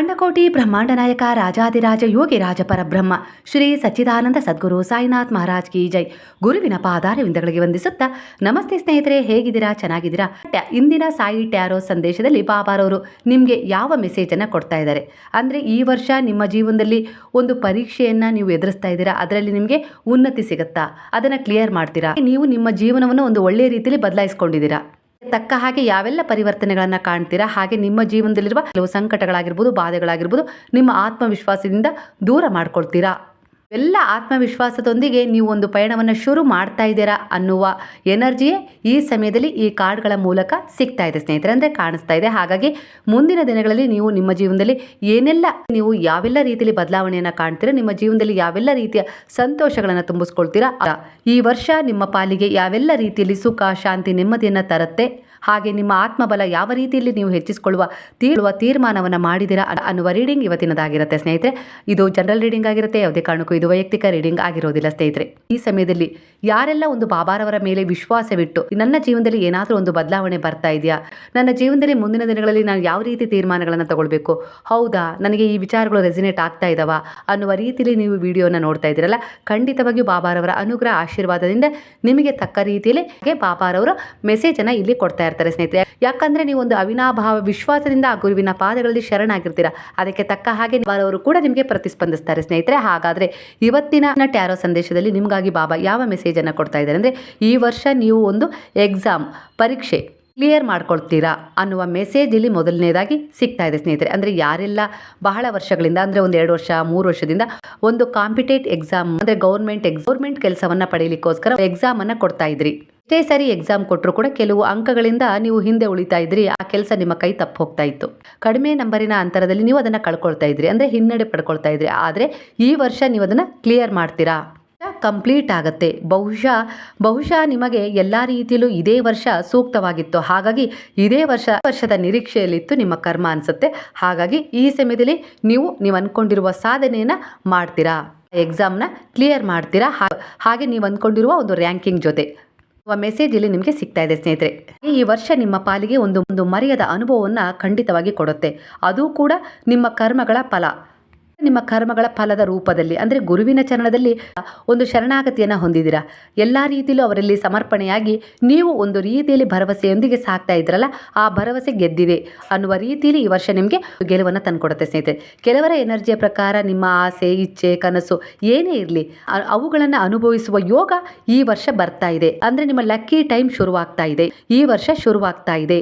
ಅಖಂಡಕೋಟಿ ಬ್ರಹ್ಮಾಂಡ ನಾಯಕ ರಾಜಾದಿರಾಜ ಯೋಗಿ ರಾಜ ಪರಬ್ರಹ್ಮ ಶ್ರೀ ಸಚ್ಚಿದಾನಂದ ಸದ್ಗುರು ಸಾಯಿನಾಥ್ ಮಹಾರಾಜ್ ಕಿ ಜೈ. ಗುರುವಿನ ಪಾದಾರವಿಂದಗಳಿಗೆ ವಂದಿಸುತ್ತಾ, ನಮಸ್ತೆ ಸ್ನೇಹಿತರೆ, ಹೇಗಿದ್ದೀರಾ? ಚೆನ್ನಾಗಿದ್ದೀರಾ? ಇಂದಿನ ಸಾಯಿ ಟ್ಯಾರೋ ಸಂದೇಶದಲ್ಲಿ ಬಾಬಾರವರು ನಿಮಗೆ ಯಾವ ಮೆಸೇಜನ್ನು ಕೊಡ್ತಾ ಇದ್ದಾರೆ? ಅಂದರೆ ಈ ವರ್ಷ ನಿಮ್ಮ ಜೀವನದಲ್ಲಿ ಒಂದು ಪರೀಕ್ಷೆಯನ್ನು ನೀವು ಎದುರಿಸ್ತಾ ಇದ್ದೀರಾ? ಅದರಲ್ಲಿ ನಿಮಗೆ ಉನ್ನತಿ ಸಿಗುತ್ತಾ? ಅದನ್ನು ಕ್ಲಿಯರ್ ಮಾಡ್ತೀರಾ? ನೀವು ನಿಮ್ಮ ಜೀವನವನ್ನು ಒಂದು ಒಳ್ಳೆಯ ರೀತಿಯಲ್ಲಿ ಬದಲಾಯಿಸ್ಕೊಂಡಿದ್ದೀರಾ? ತಕ್ಕ ಹಾಗೆ ಯಾವೆಲ್ಲ ಪರಿವರ್ತನೆಗಳನ್ನು ಕಾಣ್ತೀರಾ? ಹಾಗೆ ನಿಮ್ಮ ಜೀವನದಲ್ಲಿರುವ ಕೆಲವು ಸಂಕಟಗಳಾಗಿರ್ಬೋದು, ಬಾಧೆಗಳಾಗಿರ್ಬೋದು, ನಿಮ್ಮ ಆತ್ಮವಿಶ್ವಾಸದಿಂದ ದೂರ ಮಾಡ್ಕೊಳ್ತೀರಾ? ಎಲ್ಲ ಆತ್ಮವಿಶ್ವಾಸದೊಂದಿಗೆ ನೀವು ಒಂದು ಪಯಣವನ್ನು ಶುರು ಮಾಡ್ತಾ ಇದ್ದೀರಾ ಅನ್ನುವ ಎನರ್ಜಿಯೇ ಈ ಸಮಯದಲ್ಲಿ ಈ ಕಾರ್ಡ್ಗಳ ಮೂಲಕ ಸಿಗ್ತಾ ಇದೆ, ಸ್ನೇಹಿತರೆ. ಅಂದರೆ ಕಾಣಿಸ್ತಾ ಇದೆ. ಹಾಗಾಗಿ ಮುಂದಿನ ದಿನಗಳಲ್ಲಿ ನೀವು ನಿಮ್ಮ ಜೀವನದಲ್ಲಿ ಏನೆಲ್ಲ ನೀವು ಯಾವೆಲ್ಲ ರೀತಿಯಲ್ಲಿ ಬದಲಾವಣೆಯನ್ನು ಕಾಣ್ತೀರಾ, ನಿಮ್ಮ ಜೀವನದಲ್ಲಿ ಯಾವೆಲ್ಲ ರೀತಿಯ ಸಂತೋಷಗಳನ್ನು ತುಂಬಿಸ್ಕೊಳ್ತೀರಾ ಈ ವರ್ಷ ನಿಮ್ಮ ಪಾಲಿಗೆ ಯಾವೆಲ್ಲ ರೀತಿಯಲ್ಲಿ ಸುಖ, ಶಾಂತಿ, ನೆಮ್ಮದಿಯನ್ನು ತರುತ್ತೆ ಹಾಗೆ ನಿಮ್ಮ ಆತ್ಮಬಲ ಯಾವ ರೀತಿಯಲ್ಲಿ ನೀವು ಹೆಚ್ಚಿಸಿಕೊಳ್ಳುವ ತೀರುವ ತೀರ್ಮಾನವನ್ನು ಮಾಡಿದಿರ ಅನ್ನುವ ರೀಡಿಂಗ್ ಇವತ್ತಿನದಾಗಿರುತ್ತೆ ಸ್ನೇಹಿತರೆ. ಇದು ಜನರಲ್ ರೀಡಿಂಗ್ ಆಗಿರುತ್ತೆ, ಯಾವುದೇ ಕಾರಣಕ್ಕೂ ಇದು ವೈಯಕ್ತಿಕ ರೀಡಿಂಗ್ ಆಗಿರೋದಿಲ್ಲ ಸ್ನೇಹಿತರೆ. ಈ ಸಮಯದಲ್ಲಿ ಯಾರೆಲ್ಲ ಒಂದು ಬಾಬಾರವರ ಮೇಲೆ ವಿಶ್ವಾಸವಿಟ್ಟು, ನನ್ನ ಜೀವನದಲ್ಲಿ ಏನಾದರೂ ಒಂದು ಬದಲಾವಣೆ ಬರ್ತಾ ಇದೆಯಾ? ನನ್ನ ಜೀವನದಲ್ಲಿ ಮುಂದಿನ ದಿನಗಳಲ್ಲಿ ನಾನು ಯಾವ ರೀತಿ ತೀರ್ಮಾನಗಳನ್ನು ತಗೊಳ್ಬೇಕು? ಹೌದಾ? ನನಗೆ ಈ ವಿಚಾರಗಳು ರೆಸಿನೇಟ್ ಆಗ್ತಾ ಇದಾವ? ಅನ್ನುವ ರೀತಿಯಲ್ಲಿ ನೀವು ವಿಡಿಯೋನ ನೋಡ್ತಾ ಇದ್ದೀರಲ್ಲ, ಖಂಡಿತವಾಗಿಯೂ ಬಾಬಾರವರ ಅನುಗ್ರಹ ಆಶೀರ್ವಾದದಿಂದ ನಿಮಗೆ ತಕ್ಕ ರೀತಿಯಲ್ಲಿ ಬಾಬಾರವರ ಮೆಸೇಜನ್ನು ಇಲ್ಲಿ ಕೊಡ್ತಾ ಇರ್ತಾರೆ ಸ್ನೇಹಿತರೆ. ಯಾಕಂದ್ರೆ ನೀವು ಒಂದು ಅವಿನಾಭಾವ ವಿಶ್ವಾಸದಿಂದ ಆ ಗುರುವಿನ ಪಾದಗಳಲ್ಲಿ ಶರಣಾಗಿರ್ತೀರಾ. ಅದಕ್ಕೆ ತಕ್ಕ ಹಾಗೆ ಅವರು ಕೂಡ ನಿಮಗೆ ಪ್ರತಿಸ್ಪಂದಿಸ್ತಾರೆ ಸ್ನೇಹಿತರೆ. ಹಾಗಾದ್ರೆ ಇವತ್ತಿನ ಟ್ಯಾರೋ ಸಂದೇಶದಲ್ಲಿ ನಿಮಗಾಗಿ ಬಾಬಾ ಯಾವ ಮೆಸೇಜ್ ಮೆಸೇಜನ್ನು ಕೊಡ್ತಾ ಇದ್ದಾರೆ ಅಂದ್ರೆ, ಈ ವರ್ಷ ನೀವು ಒಂದು ಎಕ್ಸಾಮ್ ಪರೀಕ್ಷೆ ಕ್ಲಿಯರ್ ಮಾಡ್ಕೊಳ್ತೀರಾ ಅನ್ನುವ ಮೆಸೇಜ್ ಇಲ್ಲಿ ಮೊದಲನೇದಾಗಿ ಸಿಗ್ತಾ ಇದೆ ಸ್ನೇಹಿತರೆ. ಅಂದರೆ ಯಾರೆಲ್ಲ ಬಹಳ ವರ್ಷಗಳಿಂದ, ಅಂದರೆ ಒಂದು ಎರಡು ವರ್ಷ, ಮೂರು ವರ್ಷದಿಂದ ಒಂದು ಕಾಂಪಿಟೇಟ್ ಎಕ್ಸಾಮ್ ಅಂದರೆ ಗೌರ್ಮೆಂಟ್ ಎಕ್ಸ್ ಗೌರ್ಮೆಂಟ್ ಕೆಲಸವನ್ನು ಪಡೆಯಲಿಕ್ಕೋಸ್ಕರ ಎಕ್ಸಾಮನ್ನು ಕೊಡ್ತಾ ಇದ್ರಿ. ಎಷ್ಟೇ ಸರಿ ಎಕ್ಸಾಮ್ ಕೊಟ್ಟರು ಕೂಡ ಕೆಲವು ಅಂಕಗಳಿಂದ ನೀವು ಹಿಂದೆ ಉಳಿತಾ ಇದ್ರಿ, ಆ ಕೆಲಸ ನಿಮ್ಮ ಕೈ ತಪ್ಪು ಹೋಗ್ತಾ ಇತ್ತು. ಕಡಿಮೆ ನಂಬರಿನ ಅಂತರದಲ್ಲಿ ನೀವು ಅದನ್ನು ಕಳ್ಕೊಳ್ತಾ ಇದ್ರಿ, ಅಂದರೆ ಹಿನ್ನಡೆ ಪಡ್ಕೊಳ್ತಾ ಇದ್ರಿ, ಆದರೆ ಈ ವರ್ಷ ನೀವು ಅದನ್ನು ಕ್ಲಿಯರ್ ಮಾಡ್ತೀರಾ? ಕಂಪ್ಲೀಟ್ ಆಗುತ್ತೆ. ಬಹುಶಃ ಬಹುಶಃ ನಿಮಗೆ ಎಲ್ಲ ರೀತಿಯಲ್ಲೂ ಇದೇ ವರ್ಷ ಸೂಕ್ತವಾಗಿತ್ತು. ಹಾಗಾಗಿ ಇದೇ ವರ್ಷ ವರ್ಷದ ನಿರೀಕ್ಷೆಯಲ್ಲಿತ್ತು ನಿಮ್ಮ ಕರ್ಮ ಅನಿಸುತ್ತೆ. ಹಾಗಾಗಿ ಈ ಸಮಯದಲ್ಲಿ ನೀವು ನೀವು ಅಂದ್ಕೊಂಡಿರುವ ಸಾಧನೆಯನ್ನು ಮಾಡ್ತೀರಾ? ಎಕ್ಸಾಮ್ನ ಕ್ಲಿಯರ್ ಮಾಡ್ತೀರಾ? ಹಾಗೆ ನೀವು ಅಂದ್ಕೊಂಡಿರುವ ಒಂದು ರ್ಯಾಂಕಿಂಗ್ ಜೊತೆ. ಮೆಸೇಜ್ ಇಲ್ಲಿ ನಿಮಗೆ ಸಿಗ್ತಾ ಇದೆ ಸ್ನೇಹಿತರೆ. ಈ ವರ್ಷ ನಿಮ್ಮ ಪಾಲಿಗೆ ಒಂದು ಒಂದು ಮರೆಯದ ಅನುಭವವನ್ನು ಖಂಡಿತವಾಗಿ ಕೊಡುತ್ತೆ. ಅದು ಕೂಡ ನಿಮ್ಮ ಕರ್ಮಗಳ ಫಲ. ನಿಮ್ಮ ಕರ್ಮಗಳ ಫಲದ ರೂಪದಲ್ಲಿ, ಅಂದರೆ ಗುರುವಿನ ಚರಣದಲ್ಲಿ ಒಂದು ಶರಣಾಗತಿಯನ್ನು ಹೊಂದಿದ್ದೀರಾ? ಎಲ್ಲ ರೀತಿಯಲ್ಲೂ ಅವರಲ್ಲಿ ಸಮರ್ಪಣೆಯಾಗಿ ನೀವು ಒಂದು ರೀತಿಯಲ್ಲಿ ಭರವಸೆಯೊಂದಿಗೆ ಸಾಕ್ತಾ ಇದ್ರಲ್ಲ, ಆ ಭರವಸೆ ಗೆದ್ದಿದೆ ಅನ್ನುವ ರೀತಿಯಲ್ಲಿ ಈ ವರ್ಷ ನಿಮಗೆ ಗೆಲುವನ್ನು ತಂದುಕೊಡುತ್ತೆ ಸ್ನೇಹಿತರೆ. ಕೆಲವರ ಎನರ್ಜಿಯ ಪ್ರಕಾರ ನಿಮ್ಮ ಆಸೆ, ಇಚ್ಛೆ, ಕನಸು ಏನೇ ಇರಲಿ ಅವುಗಳನ್ನು ಅನುಭವಿಸುವ ಯೋಗ ಈ ವರ್ಷ ಬರ್ತಾ ಇದೆ. ಅಂದರೆ ನಿಮ್ಮ ಲಕ್ಕಿ ಟೈಮ್ ಶುರುವಾಗ್ತಾ ಇದೆ. ಈ ವರ್ಷ ಶುರುವಾಗ್ತಾ ಇದೆ.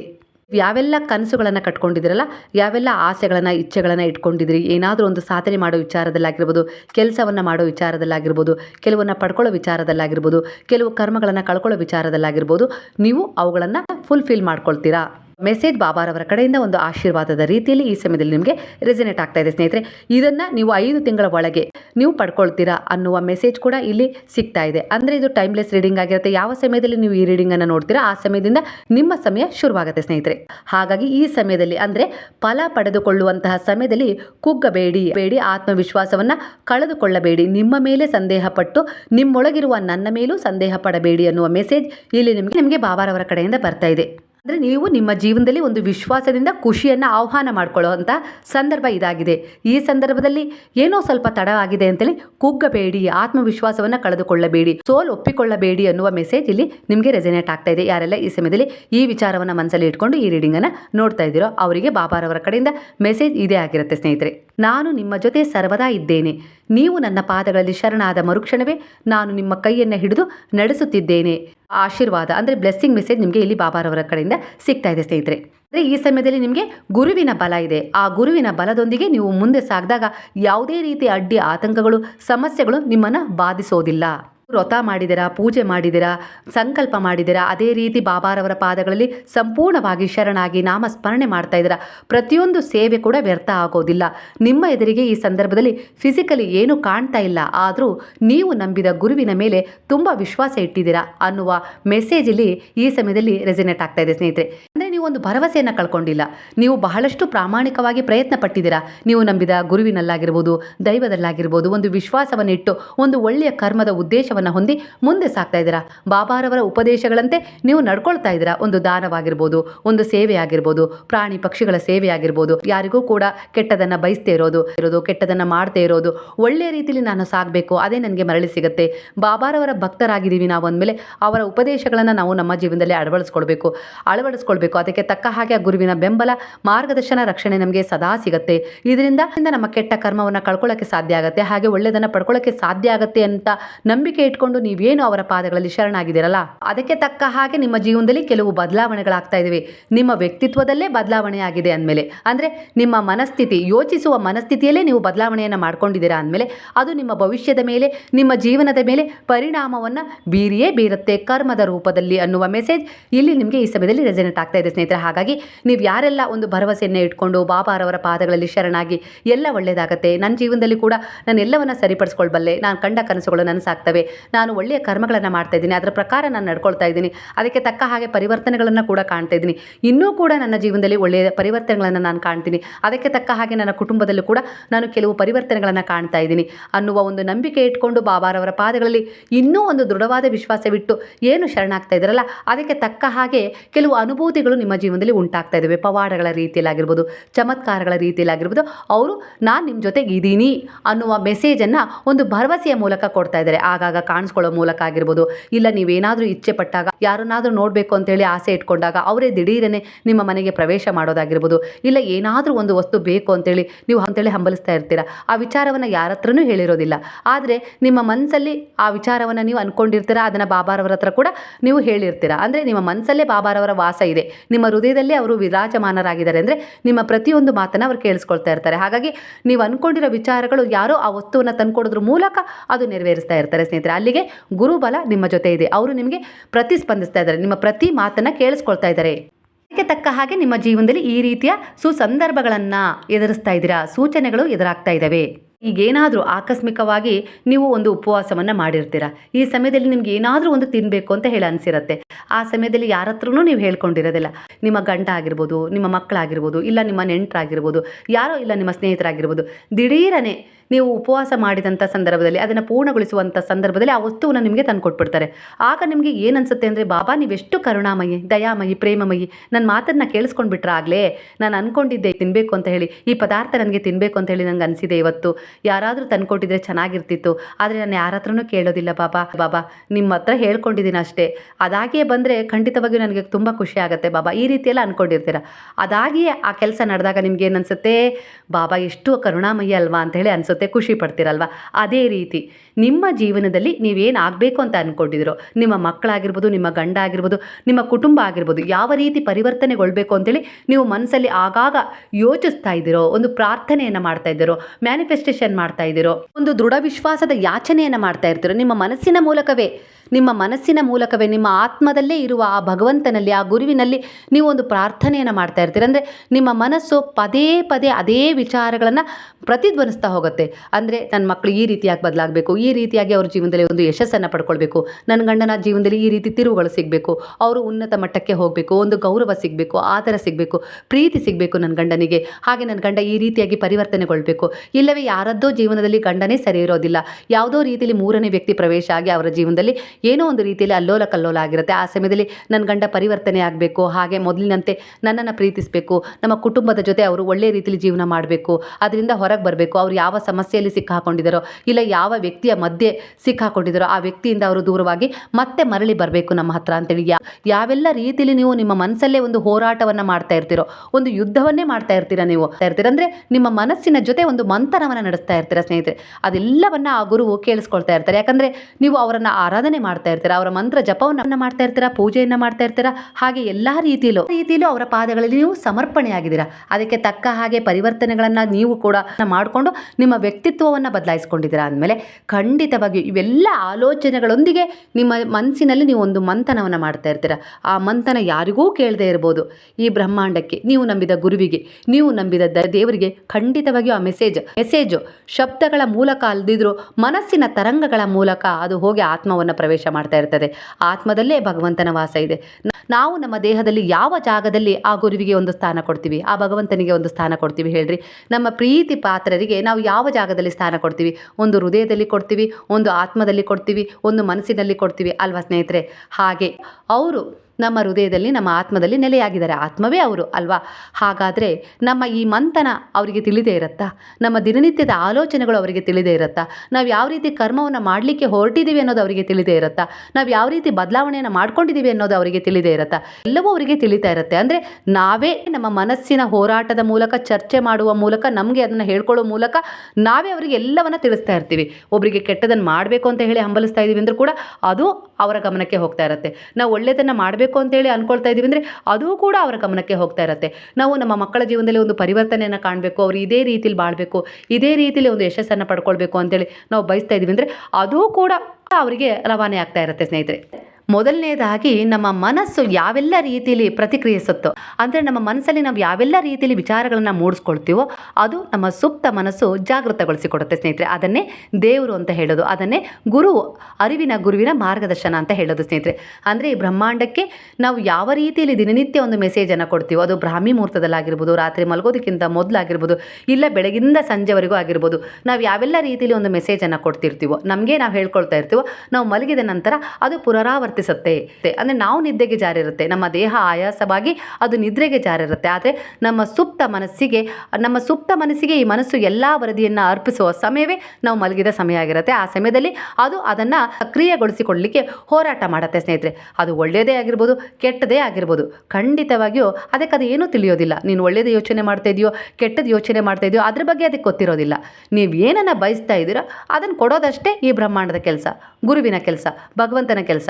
ಯಾವೆಲ್ಲ ಕನಸುಗಳನ್ನು ಕಟ್ಕೊಂಡಿದ್ದೀರಲ್ಲ, ಯಾವೆಲ್ಲ ಆಸೆಗಳನ್ನು, ಇಚ್ಛೆಗಳನ್ನು ಇಟ್ಕೊಂಡಿದ್ರಿ ಏನಾದರೂ ಒಂದು ಸಾಧನೆ ಮಾಡೋ ವಿಚಾರದಲ್ಲಾಗಿರ್ಬೋದು, ಕೆಲಸವನ್ನು ಮಾಡೋ ವಿಚಾರದಲ್ಲಾಗಿರ್ಬೋದು, ಕೆಲವನ್ನು ಪಡ್ಕೊಳ್ಳೋ ವಿಚಾರದಲ್ಲಾಗಿರ್ಬೋದು, ಕೆಲವು ಕರ್ಮಗಳನ್ನು ಕಳ್ಕೊಳ್ಳೋ ವಿಚಾರದಲ್ಲಾಗಿರ್ಬೋದು, ನೀವು ಅವುಗಳನ್ನು ಫುಲ್ಫಿಲ್ ಮಾಡ್ಕೊಳ್ತೀರಾ? ಮೆಸೇಜ್ ಬಾಬಾರವರ ಕಡೆಯಿಂದ ಒಂದು ಆಶೀರ್ವಾದದ ರೀತಿಯಲ್ಲಿ ಈ ಸಮಯದಲ್ಲಿ ನಿಮಗೆ ರೆಸಿನೇಟ್ ಆಗ್ತಾ ಇದೆ ಸ್ನೇಹಿತರೆ. ಇದನ್ನು ನೀವು ಐದು ತಿಂಗಳ ಒಳಗೆ ನೀವು ಪಡ್ಕೊಳ್ತೀರಾ ಅನ್ನುವ ಮೆಸೇಜ್ ಕೂಡ ಇಲ್ಲಿ ಸಿಗ್ತಾ ಇದೆ. ಅಂದರೆ ಇದು ಟೈಮ್ಲೆಸ್ ರೀಡಿಂಗ್ ಆಗಿರುತ್ತೆ. ಯಾವ ಸಮಯದಲ್ಲಿ ನೀವು ಈ ರೀಡಿಂಗನ್ನು ನೋಡ್ತೀರಾ, ಆ ಸಮಯದಿಂದ ನಿಮ್ಮ ಸಮಯ ಶುರುವಾಗುತ್ತೆ ಸ್ನೇಹಿತರೆ. ಹಾಗಾಗಿ ಈ ಸಮಯದಲ್ಲಿ ಅಂದರೆ ಫಲ ಪಡೆದುಕೊಳ್ಳುವಂತಹ ಸಮಯದಲ್ಲಿ ಕುಗ್ಗಬೇಡಿ, ಬೇಡಿ, ಆತ್ಮವಿಶ್ವಾಸವನ್ನು ಕಳೆದುಕೊಳ್ಳಬೇಡಿ. ನಿಮ್ಮ ಮೇಲೆ ಸಂದೇಹ ಪಟ್ಟು, ನಿಮ್ಮೊಳಗಿರುವ ನನ್ನ ಮೇಲೂ ಸಂದೇಹ ಪಡಬೇಡಿ ಅನ್ನುವ ಮೆಸೇಜ್ ಇಲ್ಲಿ ನಿಮಗೆ ನಿಮಗೆ ಬಾಬಾರವರ ಕಡೆಯಿಂದ ಬರ್ತಾ ಇದೆ. ಅಂದರೆ ನೀವು ನಿಮ್ಮ ಜೀವನದಲ್ಲಿ ಒಂದು ವಿಶ್ವಾಸದಿಂದ ಖುಷಿಯನ್ನು ಆಹ್ವಾನ ಮಾಡಿಕೊಳ್ಳುವಂಥ ಸಂದರ್ಭ ಇದಾಗಿದೆ. ಈ ಸಂದರ್ಭದಲ್ಲಿ ಏನೋ ಸ್ವಲ್ಪ ತಡವಾಗಿದೆ ಅಂತೇಳಿ ಕುಗ್ಗಬೇಡಿ, ಆತ್ಮವಿಶ್ವಾಸವನ್ನು ಕಳೆದುಕೊಳ್ಳಬೇಡಿ, ಸೋಲ್ ಒಪ್ಪಿಕೊಳ್ಳಬೇಡಿ ಅನ್ನುವ ಮೆಸೇಜ್ ಇಲ್ಲಿ ನಿಮಗೆ ರೆಸಿನೇಟ್ ಆಗ್ತಾ ಇದೆ. ಯಾರೆಲ್ಲ ಈ ಸಮಯದಲ್ಲಿ ಈ ವಿಚಾರವನ್ನು ಮನಸ್ಸಲ್ಲಿ ಇಟ್ಕೊಂಡು ಈ ರೀಡಿಂಗನ್ನು ನೋಡ್ತಾ ಇದ್ದೀರೋ ಅವರಿಗೆ ಬಾಬಾರವರ ಕಡೆಯಿಂದ ಮೆಸೇಜ್ ಇದೇ ಆಗಿರುತ್ತೆ ಸ್ನೇಹಿತರೆ. ನಾನು ನಿಮ್ಮ ಜೊತೆ ಸರ್ವದಾ ಇದ್ದೇನೆ. ನೀವು ನನ್ನ ಪಾದಗಳಲ್ಲಿ ಶರಣಾದ ಮರುಕ್ಷಣವೇ ನಾನು ನಿಮ್ಮ ಕೈಯನ್ನು ಹಿಡಿದು ನಡೆಸುತ್ತಿದ್ದೇನೆ. ಆಶೀರ್ವಾದ, ಅಂದರೆ ಬ್ಲೆಸ್ಸಿಂಗ್ ಮೆಸೇಜ್ ನಿಮಗೆ ಇಲ್ಲಿ ಬಾಬಾರವರ ಕಡೆಯಿಂದ ಸಿಗ್ತಾ ಇದೆ ಸ್ನೇಹಿತರೆ. ಅಂದರೆ ಈ ಸಮಯದಲ್ಲಿ ನಿಮಗೆ ಗುರುವಿನ ಬಲ ಇದೆ. ಆ ಗುರುವಿನ ಬಲದೊಂದಿಗೆ ನೀವು ಮುಂದೆ ಸಾಗಿದಾಗ ಯಾವುದೇ ರೀತಿಯ ಅಡ್ಡಿ, ಆತಂಕಗಳು, ಸಮಸ್ಯೆಗಳು ನಿಮ್ಮನ್ನು ಬಾಧಿಸೋದಿಲ್ಲ. ವ್ರತ ಮಾಡಿದಿರಾ, ಪೂಜೆ ಮಾಡಿದಿರಾ, ಸಂಕಲ್ಪ ಮಾಡಿದಿರಾ, ಅದೇ ರೀತಿ ಬಾಬಾರವರ ಪಾದಗಳಲ್ಲಿ ಸಂಪೂರ್ಣವಾಗಿ ಶರಣಾಗಿ ನಾಮಸ್ಮರಣೆ ಮಾಡ್ತಾ ಇದ್ದೀರಾ. ಪ್ರತಿಯೊಂದು ಸೇವೆ ಕೂಡ ವ್ಯರ್ಥ ಆಗೋದಿಲ್ಲ. ನಿಮ್ಮ ಎದುರಿಗೆ ಈ ಸಂದರ್ಭದಲ್ಲಿ ಫಿಸಿಕಲಿ ಏನು ಕಾಣ್ತಾ ಇಲ್ಲ. ಆದರೂ ನೀವು ನಂಬಿದ ಗುರುವಿನ ಮೇಲೆ ತುಂಬ ವಿಶ್ವಾಸ ಇಟ್ಟಿದ್ದೀರಾ ಅನ್ನುವ ಮೆಸೇಜ್ ಇಲ್ಲಿ ಈ ಸಮಯದಲ್ಲಿ ರೆಸಿನೇಟ್ ಆಗ್ತಾ ಇದೆ ಸ್ನೇಹಿತರೆ. ಅಂದರೆ ನೀವು ಒಂದು ಭರವಸೆಯನ್ನು ಕಳ್ಕೊಂಡಿಲ್ಲ. ನೀವು ಬಹಳಷ್ಟು ಪ್ರಾಮಾಣಿಕವಾಗಿ ಪ್ರಯತ್ನ ಪಟ್ಟಿದ್ದೀರಾ ನೀವು ನಂಬಿದ ಗುರುವಿನಲ್ಲಾಗಿರ್ಬೋದು, ದೈವದಲ್ಲಾಗಿರ್ಬೋದು, ಒಂದು ವಿಶ್ವಾಸವನ್ನು ಇಟ್ಟು ಒಂದು ಒಳ್ಳೆಯ ಕರ್ಮದ ಉದ್ದೇಶವನ್ನು ಹೊಂದಿ ಮುಂದೆ ಸಾಗ್ತಾ ಇದ್ದೀರಾ. ಬಾಬಾರವರ ಉಪದೇಶಗಳಂತೆ ನೀವು ನಡ್ಕೊಳ್ತಾ ಇದ್ದೀರಾ. ಒಂದು ದಾನವಾಗಿರ್ಬೋದು, ಒಂದು ಸೇವೆ ಆಗಿರ್ಬೋದು ಪ್ರಾಣಿ ಪಕ್ಷಿಗಳ ಸೇವೆ ಆಗಿರ್ಬೋದು ಯಾರಿಗೂ ಕೂಡ ಕೆಟ್ಟದನ್ನು ಬಯಸ್ತೇ ಇರೋದು ಇರೋದು, ಕೆಟ್ಟದನ್ನು ಮಾಡ್ತೇ ಇರೋದು ಒಳ್ಳೆಯ ರೀತಿಯಲ್ಲಿ ನಾನು ಸಾಗಬೇಕು ಅದೇ ನನಗೆ ಮರಳಿ ಸಿಗುತ್ತೆ. ಬಾಬಾರವರ ಭಕ್ತರಾಗಿದ್ದೀವಿ ನಾವು ಅಂದಮೇಲೆ ಅವರ ಉಪದೇಶಗಳನ್ನು ನಾವು ನಮ್ಮ ಜೀವನದಲ್ಲಿ ಅಳವಡಿಸ್ಕೊಳ್ಬೇಕು. ಅಳವಡಿಸ್ಕೊಳ್ಬೇಕು. ಅದಕ್ಕೆ ತಕ್ಕ ಹಾಗೆ ಆ ಗುರುವಿನ ಬೆಂಬಲ, ಮಾರ್ಗದರ್ಶನ, ರಕ್ಷಣೆ ನಮಗೆ ಸದಾ ಸಿಗುತ್ತೆ. ಇದರಿಂದ ನಮ್ಮ ಕೆಟ್ಟ ಕರ್ಮವನ್ನು ಕಳ್ಕೊಳ್ಳೋಕ್ಕೆ ಸಾಧ್ಯ ಆಗುತ್ತೆ. ಹಾಗೆ ಒಳ್ಳೆಯದನ್ನು ಪಡ್ಕೊಳ್ಳೋಕ್ಕೆ ಸಾಧ್ಯ ಆಗುತ್ತೆ ಅಂತ ನಂಬಿಕೆ ಇಟ್ಕೊಂಡು ನೀವೇನು ಅವರ ಪಾದಗಳಲ್ಲಿ ಶರಣಾಗಿದ್ದೀರಲ್ಲ? ಅದಕ್ಕೆ ತಕ್ಕ ಹಾಗೆ ನಿಮ್ಮ ಜೀವನದಲ್ಲಿ ಕೆಲವು ಬದಲಾವಣೆಗಳಾಗ್ತಾ ಇದ್ದೀವಿ ನಿಮ್ಮ ವ್ಯಕ್ತಿತ್ವದಲ್ಲೇ ಬದಲಾವಣೆ ಆಗಿದೆ ಅಂದಮೇಲೆ. ಅಂದರೆ ನಿಮ್ಮ ಮನಸ್ಥಿತಿ, ಯೋಚಿಸುವ ಮನಸ್ಥಿತಿಯಲ್ಲೇ ನೀವು ಬದಲಾವಣೆಯನ್ನು ಮಾಡ್ಕೊಂಡಿದ್ದೀರಾ ಅಂದಮೇಲೆ, ಅದು ನಿಮ್ಮ ಭವಿಷ್ಯದ ಮೇಲೆ, ನಿಮ್ಮ ಜೀವನದ ಮೇಲೆ ಪರಿಣಾಮವನ್ನು ಬೀರಿಯೇ ಬೀರುತ್ತೆ ಕರ್ಮದ ರೂಪದಲ್ಲಿ ಅನ್ನುವ ಮೆಸೇಜ್ ಇಲ್ಲಿ ನಿಮಗೆ ಈ ಸಮಯದಲ್ಲಿ ರೆಸನೆಟ್ ಆಗ್ತಾ ಇದೆ. ಸ್ನೇಹಿತರೆ, ಹಾಗಾಗಿ ನೀವು ಯಾರೆಲ್ಲ ಒಂದು ಭರವಸೆಯನ್ನು ಇಟ್ಕೊಂಡು ಬಾಬಾರವರ ಪಾದಗಳಲ್ಲಿ ಶರಣಾಗಿ ಎಲ್ಲ ಒಳ್ಳೆಯದಾಗತ್ತೆ ನನ್ನ ಜೀವನದಲ್ಲಿ ಕೂಡ ನಾನು ಎಲ್ಲವನ್ನ ಸರಿಪಡಿಸ್ಕೊಳ್ಬಲ್ಲೆ, ನಾನು ಕಂಡ ಕನಸುಗಳು ನನಸಾಗ್ತವೆ, ನಾನು ಒಳ್ಳೆಯ ಕರ್ಮಗಳನ್ನು ಮಾಡ್ತಾ ಇದ್ದೀನಿ, ಅದರ ಪ್ರಕಾರ ನಾನು ನಡ್ಕೊಳ್ತಾ ಇದ್ದೀನಿ, ಅದಕ್ಕೆ ತಕ್ಕ ಹಾಗೆ ಪರಿವರ್ತನೆಗಳನ್ನು ಕೂಡ ಕಾಣ್ತಾ ಇದ್ದೀನಿ, ಇನ್ನೂ ಕೂಡ ನನ್ನ ಜೀವನದಲ್ಲಿ ಒಳ್ಳೆಯ ಪರಿವರ್ತನೆಗಳನ್ನು ನಾನು ಕಾಣ್ತೀನಿ, ಅದಕ್ಕೆ ತಕ್ಕ ಹಾಗೆ ನನ್ನ ಕುಟುಂಬದಲ್ಲೂ ಕೂಡ ನಾನು ಕೆಲವು ಪರಿವರ್ತನೆಗಳನ್ನು ಕಾಣ್ತಾ ಇದ್ದೀನಿ, ಅನ್ನುವ ಒಂದು ನಂಬಿಕೆ ಇಟ್ಕೊಂಡು ಬಾಬಾರವರ ಪಾದಗಳಲ್ಲಿ ಇನ್ನೂ ಒಂದು ದೃಢವಾದ ವಿಶ್ವಾಸವಿಟ್ಟು ಏನು ಶರಣಾಗ್ತಾ ಇದ್ದಾರಲ್ಲ ಅದಕ್ಕೆ ತಕ್ಕ ಹಾಗೆ ಕೆಲವು ಅನುಭೂತಿಗಳು ನಿಮ್ಮ ಜೀವನದಲ್ಲಿ ಉಂಟಾಗ್ತಾ ಇದ್ದಾವೆ ಪವಾಡಗಳ ರೀತಿಯಲ್ಲಾಗಿರ್ಬೋದು, ಚಮತ್ಕಾರಗಳ ರೀತಿಯಲ್ಲಾಗಿರ್ಬೋದು, ಅವರು ನಾನು ನಿಮ್ಮ ಜೊತೆಗೆ ಇದ್ದೀನಿ ಅನ್ನುವ ಮೆಸೇಜನ್ನು ಒಂದು ಭರವಸೆಯ ಮೂಲಕ ಕೊಡ್ತಾ ಇದ್ದಾರೆ ಆಗಾಗ ಕಾಣಿಸ್ಕೊಳ್ಳೋ ಮೂಲಕ ಆಗಿರ್ಬೋದು, ಇಲ್ಲ ನೀವೇನಾದರೂ ಇಚ್ಛೆ ಪಟ್ಟಾಗ ಯಾರನ್ನಾದರೂ ನೋಡಬೇಕು ಅಂತೇಳಿ ಆಸೆ ಇಟ್ಕೊಂಡಾಗ ಅವರೇ ದಿಢೀರನೆ ನಿಮ್ಮ ಮನೆಗೆ ಪ್ರವೇಶ ಮಾಡೋದಾಗಿರ್ಬೋದು, ಇಲ್ಲ ಏನಾದರೂ ಒಂದು ವಸ್ತು ಬೇಕು ಅಂತೇಳಿ ನೀವು ಅಂತೇಳಿ ಹಂಬಲಿಸ್ತಾ ಇರ್ತೀರ? ಆ ವಿಚಾರವನ್ನು ಯಾರ ಹತ್ರನೂ ಹೇಳಿರೋದಿಲ್ಲ. ಆದರೆ ನಿಮ್ಮ ಮನಸ್ಸಲ್ಲಿ ಆ ವಿಚಾರವನ್ನು ನೀವು ಅಂದ್ಕೊಂಡಿರ್ತೀರ ಅದನ್ನು ಬಾಬಾರವರ ಹತ್ರ ಕೂಡ ನೀವು ಹೇಳಿರ್ತೀರ? ಅಂದರೆ ನಿಮ್ಮ ಮನಸ್ಸಲ್ಲೇ ಬಾಬಾರವರ ವಾಸ ಇದೆ. ನಿಮ್ಮ ಹೃದಯದಲ್ಲೇ ಅವರು ವಿರಾಜಮಾನರಾಗಿದ್ದಾರೆ ಅಂದರೆ ನಿಮ್ಮ ಪ್ರತಿಯೊಂದು ಮಾತನ್ನು ಅವರು ಕೇಳಿಸ್ಕೊಳ್ತಾ ಇರ್ತಾರೆ. ಹಾಗಾಗಿ ನೀವು ಅಂದ್ಕೊಂಡಿರೋ ವಿಚಾರಗಳು ಯಾರೋ ಆ ವಸ್ತುವನ್ನು ತಂದುಕೊಡೋದ್ರ ಮೂಲಕ ಅದು ನೆರವೇರಿಸ್ತಾ ಇರ್ತಾರೆ ಸ್ನೇಹಿತರೆ. ಅಲ್ಲಿಗೆ ಗುರುಬಲ ನಿಮ್ಮ ಜೊತೆ ಇದೆ. ಅವರು ನಿಮಗೆ ಪ್ರತಿಸ್ಪಂದಿಸ್ತಾ ಇದ್ದಾರೆ. ನಿಮ್ಮ ಪ್ರತಿ ಮಾತನ್ನು ಕೇಳಿಸ್ಕೊಳ್ತಾ ಇದ್ದಾರೆ. ಅದಕ್ಕೆ ತಕ್ಕ ಹಾಗೆ ನಿಮ್ಮ ಜೀವನದಲ್ಲಿ ಈ ರೀತಿಯ ಸುಸಂದರ್ಭಗಳನ್ನು ಎದುರಿಸ್ತಾ ಇದ್ದೀರಾ? ಸೂಚನೆಗಳು ಎದುರಾಗ್ತಾ ಇದ್ದಾವೆ. ಈಗೇನಾದರೂ ಆಕಸ್ಮಿಕವಾಗಿ ನೀವು ಒಂದು ಉಪವಾಸವನ್ನು ಮಾಡಿರ್ತೀರ. ಈ ಸಮಯದಲ್ಲಿ ನಿಮ್ಗೆ ಏನಾದರೂ ಒಂದು ತಿನ್ನಬೇಕು ಅಂತ ಹೇಳಿ ಅನಿಸಿರುತ್ತೆ. ಆ ಸಮಯದಲ್ಲಿ ಯಾರ ಹತ್ರನೂ ನೀವು ಹೇಳ್ಕೊಂಡಿರೋದಿಲ್ಲ. ನಿಮ್ಮ ಗಂಡ ಆಗಿರ್ಬೋದು, ನಿಮ್ಮ ಮಕ್ಕಳಾಗಿರ್ಬೋದು, ಇಲ್ಲ ನಿಮ್ಮ ನೆಂಟರಾಗಿರ್ಬೋದು, ಯಾರೋ ಇಲ್ಲ ನಿಮ್ಮ ಸ್ನೇಹಿತರಾಗಿರ್ಬೋದು, ದಿಢೀರನೆ ನೀವು ಉಪವಾಸ ಮಾಡಿದಂಥ ಸಂದರ್ಭದಲ್ಲಿ, ಅದನ್ನು ಪೂರ್ಣಗೊಳಿಸುವಂಥ ಸಂದರ್ಭದಲ್ಲಿ ಆ ವಸ್ತುವನ್ನು ನಿಮಗೆ ತಂದು ಕೊಟ್ಬಿಡ್ತಾರೆ ಆಗ ನಿಮಗೆ ಏನನ್ಸುತ್ತೆ ಅಂದರೆ, ಬಾಬಾ, ನೀವೆಷ್ಟು ಕರುಣಾಮಯಿ, ದಯಾಮಯಿ, ಪ್ರೇಮಮಯಿ ನನ್ನ ಮಾತನ್ನು ಕೇಳಿಸ್ಕೊಂಡ್ಬಿಟ್ರಾಗಲೇ? ನಾನು ಅಂದ್ಕೊಂಡಿದ್ದೆ ತಿನ್ನಬೇಕು ಅಂತ ಹೇಳಿ, ಈ ಪದಾರ್ಥ ನನಗೆ ತಿನ್ನಬೇಕು ಅಂತ ಹೇಳಿ ನಂಗೆ ಅನಿಸಿದೆ ಇವತ್ತು. ಯಾರಾದರೂ ತಂದುಕೊಟ್ಟಿದ್ರೆ ಚೆನ್ನಾಗಿರ್ತಿತ್ತು, ಆದರೆ ನಾನು ಯಾರ ಹತ್ರನೂ ಕೇಳೋದಿಲ್ಲ ಬಾಬಾ ಬಾಬಾ ನಿಮ್ಮ ಹತ್ರ ಹೇಳ್ಕೊಂಡಿದ್ದೀನಿ ಅಷ್ಟೇ. ಅದಾಗಿಯೇ ಬಂದರೆ ಖಂಡಿತವಾಗಿಯೂ ನನಗೆ ತುಂಬ ಖುಷಿ ಆಗುತ್ತೆ ಬಾಬಾ. ಈ ರೀತಿಯೆಲ್ಲ ಅಂದ್ಕೊಂಡಿರ್ತೀರ ಅದಾಗಿಯೇ ಆ ಕೆಲಸ ನಡೆದಾಗ ನಿಮ್ಗೆ ಏನು ಬಾಬಾ, ಎಷ್ಟು ಕರುಣಾಮಯಿ ಅಲ್ವಾ ಅಂತ ಹೇಳಿ ಅನಿಸುತ್ತೆ, ಖುಷಿ ಪಡ್ತೀರಲ್ವಾ? ಅದೇ ರೀತಿ ನಿಮ್ಮ ಜೀವನದಲ್ಲಿ ನೀವೇನು ಆಗಬೇಕು ಅಂತ ಅಂದ್ಕೊಂಡಿದ್ದೀರೋ ನಿಮ್ಮ ಮಕ್ಕಳಾಗಿರ್ಬೋದು, ನಿಮ್ಮ ಗಂಡ ಆಗಿರ್ಬೋದು ನಿಮ್ಮ ಕುಟುಂಬ ಆಗಿರ್ಬೋದು, ಯಾವ ರೀತಿ ಪರಿವರ್ತನೆಗೊಳ್ಬೇಕು ಅಂತೇಳಿ ನೀವು ಮನಸ್ಸಲ್ಲಿ ಆಗಾಗ ಯೋಚಿಸ್ತಾ ಇದ್ದೀರೋ, ಒಂದು ಪ್ರಾರ್ಥನೆಯನ್ನು ಮಾಡ್ತಾ ಇದ್ದೀರೋ ಮ್ಯಾನಿಫೆಸ್ಟೇಷನ್ ಮಾಡ್ತಾ ಇದ್ದೀರೋ? ಒಂದು ದೃಢ ವಿಶ್ವಾಸದ ಯಾಚನೆಯನ್ನು ಮಾಡ್ತಾ ಇರ್ತೀರೋ? ನಿಮ್ಮ ಮನಸ್ಸಿನ ಮೂಲಕವೇ. ನಿಮ್ಮ ಮನಸ್ಸಿನ ಮೂಲಕವೇ ನಿಮ್ಮ ಆತ್ಮದಲ್ಲೇ ಇರುವ ಆ ಭಗವಂತನಲ್ಲಿ, ಆ ಗುರುವಿನಲ್ಲಿ ನೀವು ಒಂದು ಪ್ರಾರ್ಥನೆಯನ್ನು ಮಾಡ್ತಾ ಇರ್ತೀರಿ. ಅಂದರೆ ನಿಮ್ಮ ಮನಸ್ಸು ಪದೇ ಪದೇ ಅದೇ ವಿಚಾರಗಳನ್ನು ಪ್ರತಿಧ್ವನಿಸ್ತಾ ಹೋಗುತ್ತೆ. ಅಂದರೆ ನನ್ನ ಮಕ್ಕಳು ಈ ರೀತಿಯಾಗಿ ಬದಲಾಗಬೇಕು, ಈ ರೀತಿಯಾಗಿ ಅವ್ರ ಜೀವನದಲ್ಲಿ ಒಂದು ಯಶಸ್ಸನ್ನು ಪಡ್ಕೊಳ್ಬೇಕು. ನನ್ನ ಗಂಡನ ಜೀವನದಲ್ಲಿ ಈ ರೀತಿ ತಿರುವುಗಳು ಸಿಗಬೇಕು. ಅವರು ಉನ್ನತ ಮಟ್ಟಕ್ಕೆ ಹೋಗಬೇಕು, ಒಂದು ಗೌರವ ಸಿಗಬೇಕು, ಆದರ ಸಿಗಬೇಕು, ಪ್ರೀತಿ ಸಿಗಬೇಕು ನನ್ನ ಗಂಡನಿಗೆ. ಹಾಗೆ ನನ್ನ ಗಂಡ ಈ ರೀತಿಯಾಗಿ ಪರಿವರ್ತನೆಗೊಳ್ಬೇಕು. ಇಲ್ಲವೇ ಯಾರದ್ದೋ ಜೀವನದಲ್ಲಿ ಗಂಡನೇ ಸರಿ ಇರೋದಿಲ್ಲ. ಯಾವುದೋ ರೀತಿಯಲ್ಲಿ ಮೂರನೇ ವ್ಯಕ್ತಿ ಪ್ರವೇಶ ಆಗಿ ಅವರ ಜೀವನದಲ್ಲಿ ಏನೋ ಒಂದು ರೀತಿಯಲ್ಲಿ ಅಲ್ಲೋಲ ಕಲ್ಲೋಲ ಆಗಿರುತ್ತೆ. ಆ ಸಮಯದಲ್ಲಿ ನನ್ನ ಗಂಡ ಪರಿವರ್ತನೆ ಆಗಬೇಕು, ಹಾಗೆ ಮೊದಲಿನಂತೆ ನನ್ನನ್ನು ಪ್ರೀತಿಸಬೇಕು, ನಮ್ಮ ಕುಟುಂಬದ ಜೊತೆ ಅವರು ಒಳ್ಳೆಯ ರೀತಿಯಲ್ಲಿ ಜೀವನ ಮಾಡಬೇಕು, ಅದರಿಂದ ಹೊರಗೆ ಬರಬೇಕು, ಅವ್ರು ಯಾವ ಸಮಸ್ಯೆಯಲ್ಲಿ ಸಿಕ್ಕಾಕೊಂಡಿದ್ದಾರೋ ಇಲ್ಲ ಯಾವ ವ್ಯಕ್ತಿಯ ಮಧ್ಯೆ ಸಿಕ್ಕಾಕೊಂಡಿದ್ದಾರೋ ಆ ವ್ಯಕ್ತಿಯಿಂದ ಅವರು ದೂರವಾಗಿ ಮತ್ತೆ ಮರಳಿ ಬರಬೇಕು ನಮ್ಮ ಹತ್ರ ಅಂತೇಳಿ ಯಾ, ಯಾವೆಲ್ಲ ರೀತಿಯಲ್ಲಿ ನೀವು ನಿಮ್ಮ ಮನಸ್ಸಲ್ಲೇ ಒಂದು ಹೋರಾಟವನ್ನು ಮಾಡ್ತಾ ಇರ್ತೀರೋ, ಒಂದು ಯುದ್ಧವನ್ನೇ ಮಾಡ್ತಾ ಇರ್ತೀರ ನೀವು ಇರ್ತೀರ ಅಂದರೆ ನಿಮ್ಮ ಮನಸ್ಸಿನ ಜೊತೆ ಒಂದು ಮಂಥನವನ್ನು ನಡೆಸ್ತಾ ಇರ್ತೀರ ಸ್ನೇಹಿತರೆ. ಅದೆಲ್ಲವನ್ನು ಆ ಗುರುವು ಕೇಳಿಸ್ಕೊಳ್ತಾ ಇರ್ತಾರೆ. ಯಾಕಂದರೆ ನೀವು ಅವರನ್ನು ಆರಾಧನೆ ಮಾಡ್ತಾ ಇರ್ತೀರಾ? ಅವರ ಮಂತ್ರ ಜಪವನ್ನು ಮಾಡ್ತಾ ಇರ್ತೀರಾ? ಪೂಜೆಯನ್ನ ಮಾಡ್ತಾ ಇರ್ತೀರಾ? ಹಾಗೆ ಎಲ್ಲಾ ರೀತಿಯಲ್ಲೂ ರೀತಿಯಲ್ಲೂ ಅವರ ಪಾದಗಳಲ್ಲಿ ನೀವು ಸಮರ್ಪಣೆಯಾಗಿದ್ದೀರಾ? ಅದಕ್ಕೆ ತಕ್ಕ ಹಾಗೆ ಪರಿವರ್ತನೆಗಳನ್ನ ನೀವು ಕೂಡ ಮಾಡಿಕೊಂಡು ನಿಮ್ಮ ವ್ಯಕ್ತಿತ್ವವನ್ನು ಬದಲಾಯಿಸ್ಕೊಂಡಿದ್ದೀರಾ ಅಂದಮೇಲೆ ಖಂಡಿತವಾಗಿಯೂ ಇವೆಲ್ಲ ಆಲೋಚನೆಗಳೊಂದಿಗೆ ನಿಮ್ಮ ಮನಸ್ಸಿನಲ್ಲಿ ನೀವು ಒಂದು ಮಂಥನವನ್ನು ಮಾಡ್ತಾ ಇರ್ತೀರ? ಆ ಮಂಥನ ಯಾರಿಗೂ ಕೇಳದೆ ಇರ್ಬೋದು. ಈ ಬ್ರಹ್ಮಾಂಡಕ್ಕೆ ನೀವು ನಂಬಿದ ಗುರುವಿಗೆ, ನೀವು ನಂಬಿದ ದೇವರಿಗೆ ಖಂಡಿತವಾಗಿಯೂ ಆ ಮೆಸೇಜ್ ಮೆಸೇಜು ಶಬ್ದಗಳ ಮೂಲಕ ಅಲ್ದಿದ್ರು, ಮನಸ್ಸಿನ ತರಂಗಗಳ ಮೂಲಕ ಅದು ಹೋಗಿ ಆತ್ಮವನ್ನು ಪ್ರವೇಶ ಪ್ರವೇಶ ಮಾಡ್ತಾ ಇರ್ತದೆ. ಆತ್ಮದಲ್ಲೇ ಭಗವಂತನ ವಾಸ ಇದೆ. ನಾವು ನಮ್ಮ ದೇಹದಲ್ಲಿ ಯಾವ ಜಾಗದಲ್ಲಿ ಆ ಗುರುವಿಗೆ ಒಂದು ಸ್ಥಾನ ಕೊಡ್ತೀವಿ, ಆ ಭಗವಂತನಿಗೆ ಒಂದು ಸ್ಥಾನ ಕೊಡ್ತೀವಿ ಹೇಳ್ರಿ. ನಮ್ಮ ಪ್ರೀತಿ ಪಾತ್ರರಿಗೆ ನಾವು ಯಾವ ಜಾಗದಲ್ಲಿ ಸ್ಥಾನ ಕೊಡ್ತೀವಿ? ಒಂದು ಹೃದಯದಲ್ಲಿ ಕೊಡ್ತೀವಿ, ಒಂದು ಆತ್ಮದಲ್ಲಿ ಕೊಡ್ತೀವಿ, ಒಂದು ಮನಸ್ಸಿನಲ್ಲಿ ಕೊಡ್ತೀವಿ ಅಲ್ವಾ ಸ್ನೇಹಿತರೆ? ಹಾಗೆ ಅವರು ನಮ್ಮ ಹೃದಯದಲ್ಲಿ, ನಮ್ಮ ಆತ್ಮದಲ್ಲಿ ನೆಲೆಯಾಗಿದ್ದಾರೆ. ಆತ್ಮವೇ ಅವರು ಅಲ್ವಾ? ಹಾಗಾದರೆ ನಮ್ಮ ಈ ಮಂಥನ ಅವರಿಗೆ ತಿಳಿದೇ ಇರುತ್ತಾ? ನಮ್ಮ ದಿನನಿತ್ಯದ ಆಲೋಚನೆಗಳು ಅವರಿಗೆ ತಿಳಿದೇ ಇರುತ್ತಾ? ನಾವು ಯಾವ ರೀತಿ ಕರ್ಮವನ್ನು ಮಾಡಲಿಕ್ಕೆ ಹೊರಟಿದ್ದೀವಿ ಅನ್ನೋದು ಅವರಿಗೆ ತಿಳಿದೇ ಇರುತ್ತಾ? ನಾವು ಯಾವ ರೀತಿ ಬದಲಾವಣೆಯನ್ನು ಮಾಡ್ಕೊಂಡಿದ್ದೀವಿ ಅನ್ನೋದು ಅವರಿಗೆ ತಿಳಿದೇ ಇರುತ್ತಾ? ಎಲ್ಲವೂ ಅವರಿಗೆ ತಿಳಿತಾ ಇರುತ್ತೆ. ಅಂದರೆ ನಾವೇ ನಮ್ಮ ಮನಸ್ಸಿನ ಹೋರಾಟದ ಮೂಲಕ, ಚರ್ಚೆ ಮಾಡುವ ಮೂಲಕ, ನಮಗೆ ಅದನ್ನು ಹೇಳ್ಕೊಳ್ಳೋ ಮೂಲಕ ನಾವೇ ಅವರಿಗೆ ಎಲ್ಲವನ್ನ ತಿಳಿಸ್ತಾ ಇರ್ತೀವಿ. ಒಬ್ಬರಿಗೆ ಕೆಟ್ಟದನ್ನು ಮಾಡಬೇಕು ಅಂತ ಹೇಳಿ ಹಂಬಲಿಸ್ತಾ ಇದ್ದೀವಿ ಅಂದರೂ ಕೂಡ ಅದು ಅವರ ಗಮನಕ್ಕೆ ಹೋಗ್ತಾ ಇರುತ್ತೆ. ನಾವು ಒಳ್ಳೆಯದನ್ನು ಮಾಡಬೇಕು ಅಂತೇಳಿ ಅಂದ್ಕೊಳ್ತಾ ಇದ್ದೀವಿ ಅಂದರೆ ಅದು ಕೂಡ ಅವರ ಗಮನಕ್ಕೆ ಹೋಗ್ತಾ ಇರುತ್ತೆ. ನಾವು ನಮ್ಮ ಮಕ್ಕಳ ಜೀವನದಲ್ಲಿ ಒಂದು ಪರಿವರ್ತನೆಯನ್ನು ಕಾಣಬೇಕು, ಅವರು ಇದೇ ರೀತಿಲಿ ಬಾಳಬೇಕು ಇದೇ ರೀತಿಲಿ ಒಂದು ಯಶಸ್ಸನ್ನು ಪಡ್ಕೊಳ್ಬೇಕು ಅಂತೇಳಿ ನಾವು ಬಯಸ್ತಾ ಇದ್ದೀವಿ ಅಂದರೆ ಅದೂ ಕೂಡ ಅವರಿಗೆ ರವಾನೆ ಆಗ್ತಾ ಇರುತ್ತೆ ಸ್ನೇಹಿತರೆ. ಮೊದಲನೇದಾಗಿ ನಮ್ಮ ಮನಸ್ಸು ಯಾವೆಲ್ಲ ರೀತಿಯಲ್ಲಿ ಪ್ರತಿಕ್ರಿಯಿಸುತ್ತೋ, ಅಂದರೆ ನಮ್ಮ ಮನಸ್ಸಲ್ಲಿ ನಾವು ಯಾವೆಲ್ಲ ರೀತಿಯಲ್ಲಿ ವಿಚಾರಗಳನ್ನು ಮೂಡಿಸ್ಕೊಳ್ತೀವೋ, ಅದು ನಮ್ಮ ಸುಪ್ತ ಮನಸ್ಸು ಜಾಗೃತಗೊಳಿಸಿಕೊಡುತ್ತೆ ಸ್ನೇಹಿತರೆ. ಅದನ್ನೇ ದೇವರು ಅಂತ ಹೇಳೋದು. ಅದನ್ನೇ ಗುರು, ಅರಿವಿನ ಗುರುವಿನ ಮಾರ್ಗದರ್ಶನ ಅಂತ ಹೇಳೋದು ಸ್ನೇಹಿತರೆ. ಅಂದರೆ ಈ ಬ್ರಹ್ಮಾಂಡಕ್ಕೆ ನಾವು ಯಾವ ರೀತಿಯಲ್ಲಿ ದಿನನಿತ್ಯ ಒಂದು ಮೆಸೇಜನ್ನು ಕೊಡ್ತೀವೋ, ಅದು ಬ್ರಾಹ್ಮಿ ಮುಹೂರ್ತದಲ್ಲಾಗಿರ್ಬೋದು, ರಾತ್ರಿ ಮಲಗೋದಕ್ಕಿಂತ ಮೊದಲಾಗಿರ್ಬೋದು, ಇಲ್ಲ ಬೆಳಗಿಂದ ಸಂಜೆವರೆಗೂ ಆಗಿರ್ಬೋದು, ನಾವು ಯಾವೆಲ್ಲ ರೀತಿಯಲ್ಲಿ ಒಂದು ಮೆಸೇಜನ್ನು ಕೊಡ್ತಿರ್ತೀವೋ, ನಮಗೆ ನಾವು ಹೇಳ್ಕೊಳ್ತಾ ಇರ್ತೀವೋ, ನಾವು ಮಲಗಿದ ನಂತರ ಅದು ಪುನರಾವರ್ತಿಸುತ್ತೆ ಅಂದರೆ ನಾವು ನಿದ್ದೆಗೆ ಜಾರಿರುತ್ತೆ. ನಮ್ಮ ದೇಹ ಆಯಾಸವಾಗಿ ಅದು ನಿದ್ರೆಗೆ ಜಾರಿರುತ್ತೆ. ಆದರೆ ನಮ್ಮ ಸುಪ್ತ ಮನಸ್ಸಿಗೆ, ನಮ್ಮ ಸುಪ್ತ ಮನಸ್ಸಿಗೆ ಈ ಮನಸ್ಸು ಎಲ್ಲ ವರದಿಯನ್ನು ಅರ್ಪಿಸುವ ಸಮಯವೇ ನಾವು ಮಲಗಿದ ಸಮಯ ಆಗಿರುತ್ತೆ. ಆ ಸಮಯದಲ್ಲಿ ಅದು ಅದನ್ನು ಸಕ್ರಿಯಗೊಳಿಸಿಕೊಳ್ಳಲಿಕ್ಕೆ ಹೋರಾಟ ಮಾಡುತ್ತೆ ಸ್ನೇಹಿತರೆ. ಅದು ಒಳ್ಳೆಯದೇ ಆಗಿರ್ಬೋದು, ಕೆಟ್ಟದೇ ಆಗಿರ್ಬೋದು. ಖಂಡಿತವಾಗಿಯೂ ಅದಕ್ಕೆ ಅದು ಏನೂ ತಿಳಿಯೋದಿಲ್ಲ. ನೀನು ಒಳ್ಳೆಯದು ಯೋಚನೆ ಮಾಡ್ತಾ ಇದೆಯೋ ಕೆಟ್ಟದ್ದು ಯೋಚನೆ ಮಾಡ್ತಾ ಇದೆಯೋ, ಅದ್ರ ಬಗ್ಗೆ ಅದಕ್ಕೆ ಗೊತ್ತಿರೋದಿಲ್ಲ. ನೀವು ಏನನ್ನು ಬಯಸ್ತಾ ಇದ್ದೀರೋ ಅದನ್ನು ಕೊಡೋದಷ್ಟೇ ಈ ಬ್ರಹ್ಮಾಂಡದ ಕೆಲಸ, ಗುರುವಿನ ಕೆಲಸ, ಭಗವಂತನ ಕೆಲಸ.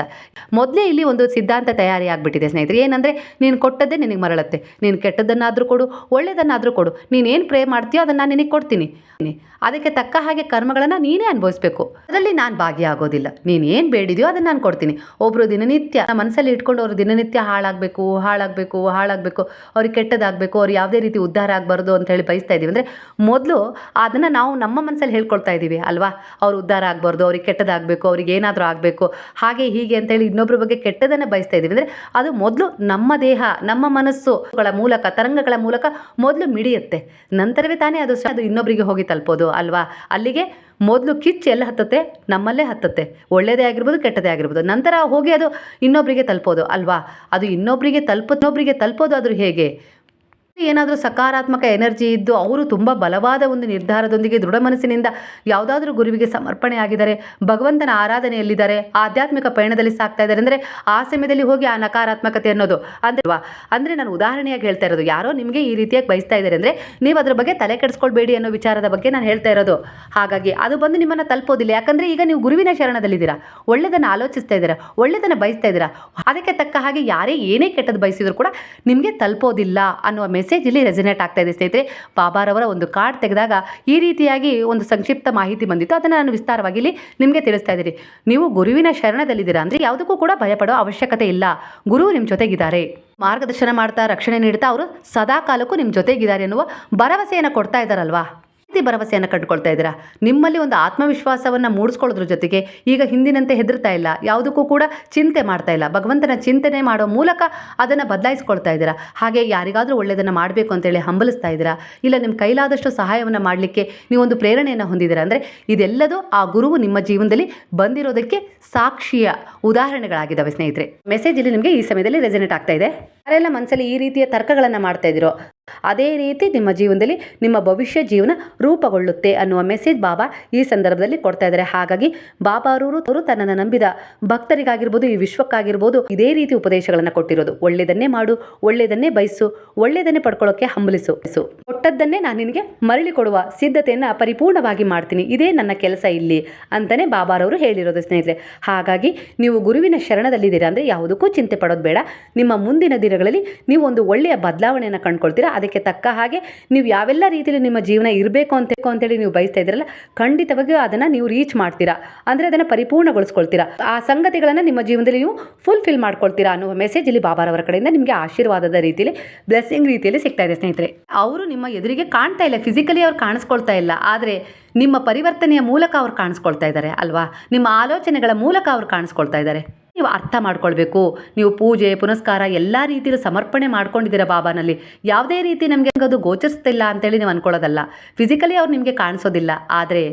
ಮೊದಲೇ ಇಲ್ಲಿ ಒಂದು ಸಿದ್ಧಾಂತ ತಯಾರಿ ಆಗಿಬಿಟ್ಟಿದೆ ಸ್ನೇಹಿತರೆ. ಏನಂದರೆ ನೀನು ಕೊಟ್ಟದ್ದೇ ನಿನಗೆ ಮರಳುತ್ತೆ. ನೀನು ಕೆಟ್ಟದ್ದನ್ನಾದರೂ ಕೊಡು ಒಳ್ಳೆಯದನ್ನಾದರೂ ಕೊಡು. ನೀನು ಏನು ಪ್ರೇ ಮಾಡ್ತೀಯೋ ಅದನ್ನು ನಾನು ನಿನಗೆ ಕೊಡ್ತೀನಿ. ಅದಕ್ಕೆ ತಕ್ಕ ಹಾಗೆ ಕರ್ಮಗಳನ್ನು ನೀನೇ ಅನುಭವಿಸಬೇಕು. ಅದರಲ್ಲಿ ನಾನು ಭಾಗಿಯಾಗೋದಿಲ್ಲ ನೀನು ಏನು ಬೇಡಿದೆಯೋ ಅದನ್ನು ನಾನು ಕೊಡ್ತೀನಿ. ಒಬ್ಬರು ದಿನನಿತ್ಯ ಮನಸ್ಸಲ್ಲಿ ಇಟ್ಕೊಂಡು ಅವರು ದಿನನಿತ್ಯ ಹಾಳಾಗಬೇಕು ಹಾಳಾಗಬೇಕು ಹಾಳಾಗಬೇಕು, ಅವ್ರಿಗೆ ಕೆಟ್ಟದಾಗಬೇಕು ಅವ್ರು ಯಾವುದೇ ರೀತಿ ಉದ್ಧಾರ ಆಗಬಾರ್ದು ಅಂತ ಹೇಳಿ ಬಯಸ್ತಾ ಇದ್ದೀವಿ ಅಂದರೆ ಮೊದಲು ಅದನ್ನು ನಾವು ನಮ್ಮ ಮನಸ್ಸಲ್ಲಿ ಹೇಳ್ಕೊಳ್ತಾ ಇದ್ದೀವಿ ಅಲ್ವಾ? ಅವ್ರು ಉದ್ಧಾರ ಆಗಬಾರ್ದು, ಅವ್ರಿಗೆ ಕೆಟ್ಟದಾಗಬೇಕು ಅವ್ರಿಗೆ ಏನಾದರೂ ಆಗಬೇಕು, ಹಾಗೆ ಹೀಗೆ ಅಂತೇಳಿ ಇನ್ನೊಬ್ಬರ ಬಗ್ಗೆ ಕೆಟ್ಟದನ್ನು ಬಯಸ್ತಾ ಇದ್ದೀವಿ. ಅಂದರೆ ಅದು ಮೊದಲು ನಮ್ಮ ದೇಹ, ನಮ್ಮ ಮನಸ್ಸುಗಳ ಮೂಲಕ, ತರಂಗಗಳ ಮೂಲಕ ಮೊದಲು ಮಿಡಿಯುತ್ತೆ. ನಂತರವೇ ತಾನೇ ಅದು ಅದು ಇನ್ನೊಬ್ಬರಿಗೆ ಹೋಗಿ ತಲುಪೋದು ಅಲ್ವಾ? ಅಲ್ಲಿಗೆ ಮೊದಲು ಕಿಚ್ಚು ಎಲ್ಲ ಹತ್ತುತ್ತೆ, ನಮ್ಮಲ್ಲೇ ಹತ್ತುತ್ತೆ. ಒಳ್ಳೆಯದೇ ಆಗಿರ್ಬೋದು, ಕೆಟ್ಟದೇ ಆಗಿರ್ಬೋದು. ನಂತರ ಹೋಗಿ ಅದು ಇನ್ನೊಬ್ಬರಿಗೆ ತಲುಪೋದು ಅಲ್ವಾ? ಅದು ಇನ್ನೊಬ್ಬರಿಗೆ ತಲುಪ ಇನ್ನೊಬ್ಬರಿಗೆ ತಲುಪೋದು ಆದರೂ ಹೇಗೆ? ಏನಾದರೂ ಸಕಾರಾತ್ಮಕ ಎನರ್ಜಿ ಇದ್ದು ಅವರು ತುಂಬ ಬಲವಾದ ಒಂದು ನಿರ್ಧಾರದೊಂದಿಗೆ ದೃಢ ಮನಸ್ಸಿನಿಂದ ಯಾವುದಾದ್ರೂ ಗುರುವಿಗೆ ಸಮರ್ಪಣೆ ಆಗಿದ್ದಾರೆ, ಭಗವಂತನ ಆರಾಧನೆಯಲ್ಲಿದ್ದಾರೆ, ಆಧ್ಯಾತ್ಮಿಕ ಪಯಣದಲ್ಲಿ ಸಾಕ್ತಾ ಇದ್ದಾರೆ ಅಂದರೆ ಆ ಸಮಯದಲ್ಲಿ ಹೋಗಿ ಆ ನಕಾರಾತ್ಮಕತೆ ಅನ್ನೋದು ಅಂದ್ರೆ ಅಂದರೆ ನಾನು ಉದಾಹರಣೆಯಾಗಿ ಹೇಳ್ತಾ ಇರೋದು, ಯಾರೋ ನಿಮಗೆ ಈ ರೀತಿಯಾಗಿ ಬಯಸ್ತಾ ಇದ್ದಾರೆ ಅಂದರೆ ನೀವು ಅದ್ರ ಬಗ್ಗೆ ತಲೆ ಕೆಡಿಸ್ಕೊಳ್ಬೇಡಿ ಅನ್ನೋ ವಿಚಾರದ ಬಗ್ಗೆ ನಾನು ಹೇಳ್ತಾ ಇರೋದು. ಹಾಗಾಗಿ ಅದು ಬಂದು ನಿಮ್ಮನ್ನು ತಲುಪೋದಿಲ್ಲ, ಯಾಕಂದರೆ ಈಗ ನೀವು ಗುರುವಿನ ಶರಣದಲ್ಲಿದ್ದೀರಾ ಒಳ್ಳೆಯದನ್ನು ಆಲೋಚಿಸ್ತಾ ಇದ್ದೀರಾ ಒಳ್ಳೆಯದನ್ನು ಬಯಸ್ತಾ ಇದ್ದೀರಾ, ಅದಕ್ಕೆ ತಕ್ಕ ಹಾಗೆ ಯಾರೇ ಏನೇ ಕೆಟ್ಟದ್ದು ಬಯಸಿದ್ರು ಕೂಡ ನಿಮಗೆ ತಲುಪೋದಿಲ್ಲ ಅನ್ನುವ ಮೆಸೇಜ್ ಇಲ್ಲಿ ರೆಸಿನೇಟ್ ಆಗ್ತಾ ಇದೆ ಸ್ನೇಹಿತರೆ. ಬಾಬಾರವರ ಒಂದು ಕಾರ್ಡ್ ತೆಗೆದಾಗ ಈ ರೀತಿಯಾಗಿ ಒಂದು ಸಂಕ್ಷಿಪ್ತ ಮಾಹಿತಿ ಬಂದಿತ್ತು. ಅದನ್ನು ನಾನು ವಿಸ್ತಾರವಾಗಿ ಇಲ್ಲಿ ನಿಮಗೆ ತಿಳಿಸ್ತಾ ಇದ್ದೀನಿ. ನೀವು ಗುರುವಿನ ಶರಣದಲ್ಲಿದ್ದೀರಾ ಅಂದರೆ ಯಾವುದಕ್ಕೂ ಕೂಡ ಭಯಪಡೋ ಅವಶ್ಯಕತೆ ಇಲ್ಲ. ಗುರು ನಿಮ್ಮ ಜೊತೆಗಿದ್ದಾರೆ. ಮಾರ್ಗದರ್ಶನ ಮಾಡ್ತಾ, ರಕ್ಷಣೆ ನೀಡ್ತಾ, ಅವರು ಸದಾ ಕಾಲಕ್ಕೂ ನಿಮ್ಮ ಜೊತೆಗಿದ್ದಾರೆ ಎನ್ನುವ ಭರವಸೆಯನ್ನು ಕೊಡ್ತಾ ಇದ್ದಾರಲ್ವಾ? ರೀತಿ ಭರವಸೆಯನ್ನು ಕಂಡುಕೊಳ್ತಾ ಇದ್ದೀರಾ? ನಿಮ್ಮಲ್ಲಿ ಒಂದು ಆತ್ಮವಿಶ್ವಾಸವನ್ನು ಮೂಡಿಸ್ಕೊಳ್ಳೋದ್ರ ಜೊತೆಗೆ ಈಗ ಹಿಂದಿನಂತೆ ಹೆದರ್ತಾ ಇಲ್ಲ, ಯಾವುದಕ್ಕೂ ಕೂಡ ಚಿಂತೆ ಮಾಡ್ತಾ ಇಲ್ಲ. ಭಗವಂತನ ಚಿಂತನೆ ಮಾಡೋ ಮೂಲಕ ಅದನ್ನು ಬದಲಾಯಿಸ್ಕೊಳ್ತಾ ಇದ್ದೀರಾ? ಹಾಗೆ ಯಾರಿಗಾದರೂ ಒಳ್ಳೆಯದನ್ನು ಮಾಡಬೇಕು ಅಂತೇಳಿ ಹಂಬಲಿಸ್ತಾ ಇದ್ದೀರಾ? ಇಲ್ಲ ನಿಮ್ಮ ಕೈಲಾದಷ್ಟು ಸಹಾಯವನ್ನು ಮಾಡಲಿಕ್ಕೆ ನೀವೊಂದು ಪ್ರೇರಣೆಯನ್ನು ಹೊಂದಿದ್ದೀರಾ? ಅಂದರೆ ಇದೆಲ್ಲದೂ ಆ ಗುರುವು ನಿಮ್ಮ ಜೀವನದಲ್ಲಿ ಬಂದಿರೋದಕ್ಕೆ ಸಾಕ್ಷಿಯ ಉದಾಹರಣೆಗಳಾಗಿದ್ದಾವೆ ಸ್ನೇಹಿತರೆ. ಮೆಸೇಜ್ ಇಲ್ಲಿ ನಿಮಗೆ ಈ ಸಮಯದಲ್ಲಿ ರೆಸಿನೇಟ್ ಆಗ್ತಾ ಇದೆ. ಯಾರೆಲ್ಲ ಮನಸ್ಸಲ್ಲಿ ಈ ರೀತಿಯ ತರ್ಕಗಳನ್ನು ಮಾಡ್ತಾ ಇದ್ದೀರೋ, ಅದೇ ರೀತಿ ನಿಮ್ಮ ಜೀವನದಲ್ಲಿ ನಿಮ್ಮ ಭವಿಷ್ಯ ಜೀವನ ರೂಪುಗೊಳ್ಳುತ್ತೆ ಅನ್ನುವ ಮೆಸೇಜ್ ಬಾಬಾ ಈ ಸಂದರ್ಭದಲ್ಲಿ ಕೊಡ್ತಾ ಇದ್ದಾರೆ. ಹಾಗಾಗಿ ಬಾಬಾ ಅವರು ಅವರು ತನ್ನನ್ನು ನಂಬಿದ ಭಕ್ತರಿಗಾಗಿರ್ಬೋದು, ಈ ವಿಶ್ವಕ್ಕಾಗಿರ್ಬೋದು, ಇದೇ ರೀತಿ ಉಪದೇಶಗಳನ್ನು ಕೊಟ್ಟಿರೋದು. ಒಳ್ಳೆಯದನ್ನೇ ಮಾಡು, ಒಳ್ಳೆಯದನ್ನೇ ಬಯಸು, ಒಳ್ಳೆಯದನ್ನೇ ಪಡ್ಕೊಳ್ಳೋಕೆ ಹಂಬಲಿಸು. ಕೊಟ್ಟದ್ದನ್ನೇ ನಾನು ನಿನಗೆ ಮರಳಿ ಕೊಡುವ ಸಿದ್ಧತೆಯನ್ನು ಪರಿಪೂರ್ಣವಾಗಿ ಮಾಡ್ತೀನಿ. ಇದೇ ನನ್ನ ಕೆಲಸ ಇಲ್ಲಿ ಅಂತಾನೆ ಬಾಬಾರವರು ಹೇಳಿರೋದು ಸ್ನೇಹಿತರೆ. ಹಾಗಾಗಿ ನೀವು ಗುರುವಿನ ಶರಣದಲ್ಲಿದ್ದೀರಾ ಅಂದರೆ ಯಾವುದಕ್ಕೂ ಚಿಂತೆ ಪಡೋದು ಬೇಡ. ನಿಮ್ಮ ಮುಂದಿನ ದಿನಗಳಲ್ಲಿ ದಿನಗಳಲ್ಲಿ ನೀವು ಒಂದು ಒಳ್ಳೆಯ ಬದಲಾವಣೆಯನ್ನು ಕಂಡ್ಕೊಳ್ತೀರಾ? ಅದಕ್ಕೆ ತಕ್ಕ ಹಾಗೆ ನೀವು ಯಾವೆಲ್ಲ ರೀತಿಯಲ್ಲಿ ನಿಮ್ಮ ಜೀವನ ಇರಬೇಕು ಅಂತ ಅಂತೇಳಿ ನೀವು ಬಯಸ್ತಾ ಇದ್ದೀರಲ್ಲ, ಖಂಡಿತವಾಗಿಯೂ ಅದನ್ನು ನೀವು ರೀಚ್ ಮಾಡ್ತೀರಾ? ಅಂದರೆ ಅದನ್ನು ಪರಿಪೂರ್ಣಗೊಳಿಸ್ಕೊಳ್ತೀರಾ? ಆ ಸಂಗತಿಗಳನ್ನು ನಿಮ್ಮ ಜೀವನದಲ್ಲಿ ನೀವು ಫುಲ್ಫಿಲ್ ಮಾಡ್ಕೊಳ್ತೀರಾ ಅನ್ನುವ ಮೆಸೇಜ್ ಇಲ್ಲಿ ಬಾಬಾರವರ ಕಡೆಯಿಂದ ನಿಮಗೆ ಆಶೀರ್ವಾದದ ರೀತಿಯಲ್ಲಿ ಬ್ಲೆಸ್ಸಿಂಗ್ ರೀತಿಯಲ್ಲಿ ಸಿಗ್ತಾ ಇದೆ ಸ್ನೇಹಿತರೆ. ಅವರು ನಿಮ್ಮ ಎದುರಿಗೆ ಕಾಣ್ತಾ ಇಲ್ಲ ಫಿಸಿಕಲಿ ಅವ್ರು ಕಾಣಿಸ್ಕೊಳ್ತಾ ಇಲ್ಲ, ಆದರೆ ನಿಮ್ಮ ಪರಿವರ್ತನೆಯ ಮೂಲಕ ಅವ್ರು ಕಾಣಿಸ್ಕೊಳ್ತಾ ಇದ್ದಾರೆ ಅಲ್ವಾ? ನಿಮ್ಮ ಆಲೋಚನೆಗಳ ಮೂಲಕ ಅವ್ರು ಕಾಣಿಸ್ಕೊಳ್ತಾ ಇದ್ದಾರೆ. ನೀವು ಅರ್ಥ ಮಾಡ್ಕೊಳ್ಬೇಕು. ನೀವು ಪೂಜೆ, ಪುನಸ್ಕಾರ ಎಲ್ಲ ರೀತಿಯಲ್ಲೂ ಸಮರ್ಪಣೆ ಮಾಡ್ಕೊಂಡಿದ್ದೀರ ಬಾಬಾನಲ್ಲಿ. ಯಾವುದೇ ರೀತಿ ನಮಗೆ ಅದು ಗೋಚರಿಸ್ತಿಲ್ಲ ಅಂತೇಳಿ ನೀವು ಅನ್ಕೊಳ್ಳೋದಲ್ಲ. ಫಿಸಿಕಲಿ ಅವ್ರು ನಿಮಗೆ ಕಾಣಿಸೋದಿಲ್ಲ. ಆದರೆ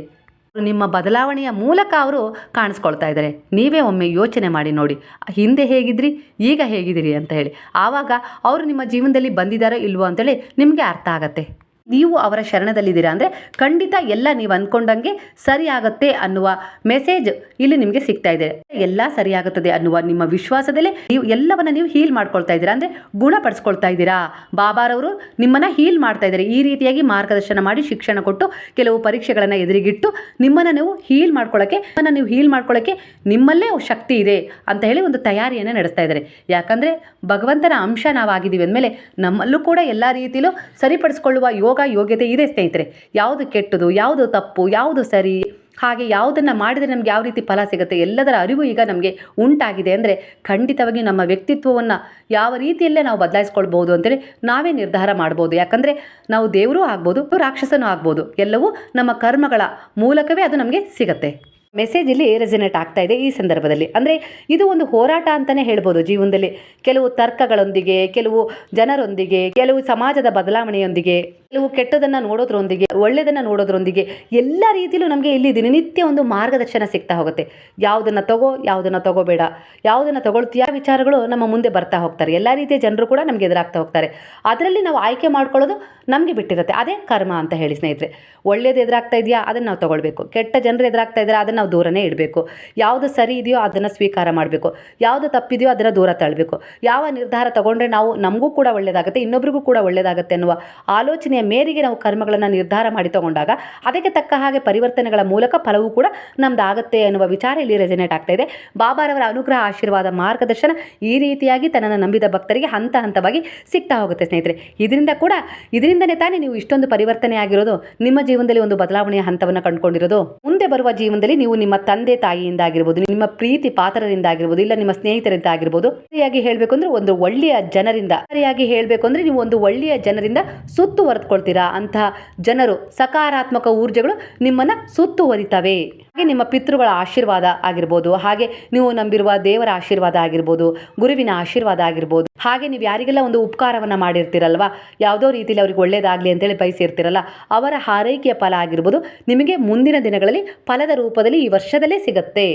ನಿಮ್ಮ ಬದಲಾವಣೆಯ ಮೂಲಕ ಅವರು ಕಾಣಿಸ್ಕೊಳ್ತಾ ಇದ್ದಾರೆ. ನೀವೇ ಒಮ್ಮೆ ಯೋಚನೆ ಮಾಡಿ ನೋಡಿ. ಹಿಂದೆ ಹೇಗಿದ್ರಿ, ಈಗ ಹೇಗಿದ್ದೀರಿ ಅಂತ ಹೇಳಿ. ಆವಾಗ ಅವರು ನಿಮ್ಮ ಜೀವನದಲ್ಲಿ ಬಂದಿದ್ದಾರೋ ಇಲ್ವೋ ಅಂತೇಳಿ ನಿಮಗೆ ಅರ್ಥ ಆಗತ್ತೆ. ನೀವು ಅವರ ಶರಣದಲ್ಲಿದ್ದೀರಾ ಅಂದರೆ ಖಂಡಿತ ಎಲ್ಲ ನೀವು ಅಂದ್ಕೊಂಡಂಗೆ ಸರಿ ಆಗತ್ತೆ ಅನ್ನುವ ಮೆಸೇಜ್ ಇಲ್ಲಿ ನಿಮಗೆ ಸಿಗ್ತಾ ಇದೆ. ಎಲ್ಲ ಸರಿಯಾಗುತ್ತದೆ ಅನ್ನುವ ನಿಮ್ಮ ವಿಶ್ವಾಸದಲ್ಲೇ ನೀವು ಎಲ್ಲವನ್ನ ನೀವು ಹೀಲ್ ಮಾಡ್ಕೊಳ್ತಾ ಇದ್ದೀರಾ ಅಂದರೆ ಗುಣಪಡಿಸ್ಕೊಳ್ತಾ ಇದ್ದೀರಾ. ಬಾಬಾರವರು ನಿಮ್ಮನ್ನು ಹೀಲ್ ಮಾಡ್ತಾ ಇದ್ದಾರೆ. ಈ ರೀತಿಯಾಗಿ ಮಾರ್ಗದರ್ಶನ ಮಾಡಿ ಶಿಕ್ಷಣ ಕೊಟ್ಟು ಕೆಲವು ಪರೀಕ್ಷೆಗಳನ್ನು ಎದುರಿಗಿಟ್ಟು ನಿಮ್ಮನ್ನು ನೀವು ಹೀಲ್ ಮಾಡ್ಕೊಳ್ಳೋಕ್ಕೆ ನಿಮ್ಮನ್ನು ನೀವು ಹೀಲ್ ಮಾಡ್ಕೊಳ್ಳೋಕ್ಕೆ ನಿಮ್ಮಲ್ಲೇ ಶಕ್ತಿ ಇದೆ ಅಂತ ಹೇಳಿ ಒಂದು ತಯಾರಿಯನ್ನು ನಡೆಸ್ತಾ ಇದ್ದಾರೆ. ಯಾಕಂದರೆ ಭಗವಂತನ ಅಂಶ ನಾವಾಗಿದ್ದೀವಿ ಅಂದಮೇಲೆ ನಮ್ಮಲ್ಲೂ ಕೂಡ ಎಲ್ಲ ರೀತಿಯಲ್ಲೂ ಸರಿಪಡಿಸ್ಕೊಳ್ಳುವ ಯೋಗ ಯೋಗ್ಯತೆ ಇದೆ ಸ್ನೇಹಿತರೆ. ಯಾವುದು ಕೆಟ್ಟದು, ಯಾವುದು ತಪ್ಪು, ಯಾವುದು ಸರಿ, ಹಾಗೆ ಯಾವುದನ್ನು ಮಾಡಿದರೆ ನಮಗೆ ಯಾವ ರೀತಿ ಫಲ ಸಿಗುತ್ತೆ ಎಲ್ಲದರ ಅರಿವು ಈಗ ನಮಗೆ ಉಂಟಾಗಿದೆ. ಅಂದರೆ ಖಂಡಿತವಾಗಿ ನಮ್ಮ ವ್ಯಕ್ತಿತ್ವವನ್ನು ಯಾವ ರೀತಿಯಲ್ಲೇ ನಾವು ಬದಲಾಯಿಸ್ಕೊಳ್ಬೋದು ಅಂತೇಳಿ ನಾವೇ ನಿರ್ಧಾರ ಮಾಡ್ಬೋದು. ಯಾಕಂದರೆ ನಾವು ದೇವರೂ ಆಗ್ಬೋದು, ರಾಕ್ಷಸನೂ ಆಗ್ಬೋದು. ಎಲ್ಲವೂ ನಮ್ಮ ಕರ್ಮಗಳ ಮೂಲಕವೇ ಅದು ನಮಗೆ ಸಿಗತ್ತೆ. ಮೆಸೇಜ್ ಇಲ್ಲಿ ರೆಸಿನೇಟ್ ಆಗ್ತಾ ಇದೆ ಈ ಸಂದರ್ಭದಲ್ಲಿ. ಅಂದರೆ ಇದು ಒಂದು ಹೋರಾಟ ಅಂತಲೇ ಹೇಳ್ಬೋದು ಜೀವನದಲ್ಲಿ. ಕೆಲವು ತರ್ಕಗಳೊಂದಿಗೆ, ಕೆಲವು ಜನರೊಂದಿಗೆ, ಕೆಲವು ಸಮಾಜದ ಬದಲಾವಣೆಯೊಂದಿಗೆ, ಕೆಲವು ಕೆಟ್ಟದನ್ನು ನೋಡೋದ್ರೊಂದಿಗೆ, ಒಳ್ಳೆಯದನ್ನು ನೋಡೋದ್ರೊಂದಿಗೆ ಎಲ್ಲ ರೀತಿಯಲ್ಲೂ ನಮಗೆ ಇಲ್ಲಿ ದಿನನಿತ್ಯ ಒಂದು ಮಾರ್ಗದರ್ಶನ ಸಿಗ್ತಾ ಹೋಗುತ್ತೆ. ಯಾವುದನ್ನು ತಗೋ, ಯಾವುದನ್ನು ತಗೋಬೇಡ. ಯಾವುದನ್ನು ತಗೊಳ್ತೀಯ ವಿಚಾರಗಳು ನಮ್ಮ ಮುಂದೆ ಬರ್ತಾ ಹೋಗ್ತಾರೆ. ಎಲ್ಲ ರೀತಿಯ ಜನರು ಕೂಡ ನಮಗೆ ಎದುರಾಗ್ತಾ ಹೋಗ್ತಾರೆ. ಅದರಲ್ಲಿ ನಾವು ಆಯ್ಕೆ ಮಾಡ್ಕೊಳ್ಳೋದು ನಮಗೆ ಬಿಟ್ಟಿರುತ್ತೆ. ಅದೇ ಕರ್ಮ ಅಂತ ಹೇಳಿ ಸ್ನೇಹಿತರೆ. ಒಳ್ಳೇದು ಎದುರಾಗ್ತಾ ಇದೆಯಾ, ಅದನ್ನು ನಾವು ತಗೊಳ್ಬೇಕು. ಕೆಟ್ಟ ಜನರು ಎದುರಾಗ್ತಾ ಇದ್ದಾರೆ ಅದನ್ನು ನಾವು ದೂರನೇ ಇಡಬೇಕು. ಯಾವುದು ಸರಿ ಇದೆಯೋ ಅದನ್ನು ಸ್ವೀಕಾರ ಮಾಡಬೇಕು. ಯಾವುದು ತಪ್ಪಿದೆಯೋ ಅದನ್ನು ದೂರ ತಳ್ಳಬೇಕು ಯಾವ ನಿರ್ಧಾರ ತಗೊಂಡ್ರೆ ನಾವು ನಮಗೂ ಕೂಡ ಒಳ್ಳೆಯದಾಗುತ್ತೆ ಇನ್ನೊಬ್ರಿಗೂ ಕೂಡ ಒಳ್ಳೆಯದಾಗುತ್ತೆ ಅನ್ನುವ ಆಲೋಚನೆಯ ಮೇರೆಗೆ ನಾವು ಕರ್ಮಗಳನ್ನು ನಿರ್ಧಾರ ಮಾಡಿ ತಗೊಂಡಾಗ ಅದಕ್ಕೆ ತಕ್ಕ ಹಾಗೆ ಪರಿವರ್ತನೆಗಳ ಮೂಲಕ ಫಲವೂ ಕೂಡ ನಮ್ದು ಆಗುತ್ತೆ ಅನ್ನುವ ವಿಚಾರ ಇಲ್ಲಿ ರೆಸಿನೇಟ್ ಆಗ್ತಾ ಇದೆ. ಬಾಬಾರವರ ಅನುಗ್ರಹ ಆಶೀರ್ವಾದ ಮಾರ್ಗದರ್ಶನ ಈ ರೀತಿಯಾಗಿ ತನ್ನನ್ನು ನಂಬಿದ ಭಕ್ತರಿಗೆ ಹಂತ ಹಂತವಾಗಿ ಸಿಗ್ತಾ ಹೋಗುತ್ತೆ ಸ್ನೇಹಿತರೆ. ಇದರಿಂದ ಕೂಡ, ಇದರಿಂದನೇ ತಾನೇ ನೀವು ಇಷ್ಟೊಂದು ಪರಿವರ್ತನೆ ಆಗಿರೋದು ನಿಮ್ಮ ಜೀವನದಲ್ಲಿ ಒಂದು ಬದಲಾವಣೆಯ ಹಂತವನ್ನು ಕಂಡುಕೊಂಡಿರೋದು. ಮುಂದೆ ಬರುವ ಜೀವನದಲ್ಲಿ ನೀವು ನಿಮ್ಮ ತಂದೆ ತಾಯಿಯಿಂದ ಆಗಿರ್ಬೋದು, ನಿಮ್ಮ ಪ್ರೀತಿ ಪಾತ್ರರಿಂದ ಆಗಿರ್ಬೋದು, ಇಲ್ಲ ನಿಮ್ಮ ಸ್ನೇಹಿತರಿಂದ ಆಗಿರ್ಬೋದು, ಸರಿಯಾಗಿ ಹೇಳಬೇಕು ಅಂದ್ರೆ ಒಂದು ಒಳ್ಳೆಯ ಜನರಿಂದ, ಸರಿಯಾಗಿ ಹೇಳಬೇಕು ಅಂದ್ರೆ ನೀವು ಒಂದು ಒಳ್ಳೆಯ ಜನರಿಂದ ಸುತ್ತುವರೆದುಕೊಳ್ತೀರಾ? ಅಂತಹ ಜನರು, ಸಕಾರಾತ್ಮಕ ಊರ್ಜೆಗಳು ನಿಮ್ಮನ್ನ ಸುತ್ತುವರಿತವೆ. ಹಾಗೆ ನಿಮ್ಮ ಪಿತೃಗಳ ಆಶೀರ್ವಾದ ಆಗಿರ್ಬೋದು, ಹಾಗೆ ನೀವು ನಂಬಿರುವ ದೇವರ ಆಶೀರ್ವಾದ ಆಗಿರ್ಬೋದು, ಗುರುವಿನ ಆಶೀರ್ವಾದ ಆಗಿರ್ಬೋದು, ಹಾಗೆ ನೀವು ಯಾರಿಗೆಲ್ಲ ಒಂದು ಉಪಕಾರವನ್ನು ಮಾಡಿರ್ತೀರಲ್ವಾ, ಯಾವುದೋ ರೀತಿಯಲ್ಲಿ ಅವ್ರಿಗೆ ಒಳ್ಳೇದಾಗಲಿ ಅಂತೇಳಿ ಬಯಸಿರ್ತೀರಲ್ಲ, ಅವರ ಹಾರೈಕೆಯ ಫಲ ಆಗಿರ್ಬೋದು, ನಿಮಗೆ ಮುಂದಿನ ದಿನಗಳಲ್ಲಿ ಫಲದ ರೂಪದಲ್ಲಿ ಈ ವರ್ಷದಲ್ಲೇ ಸಿಗತ್ತೆ.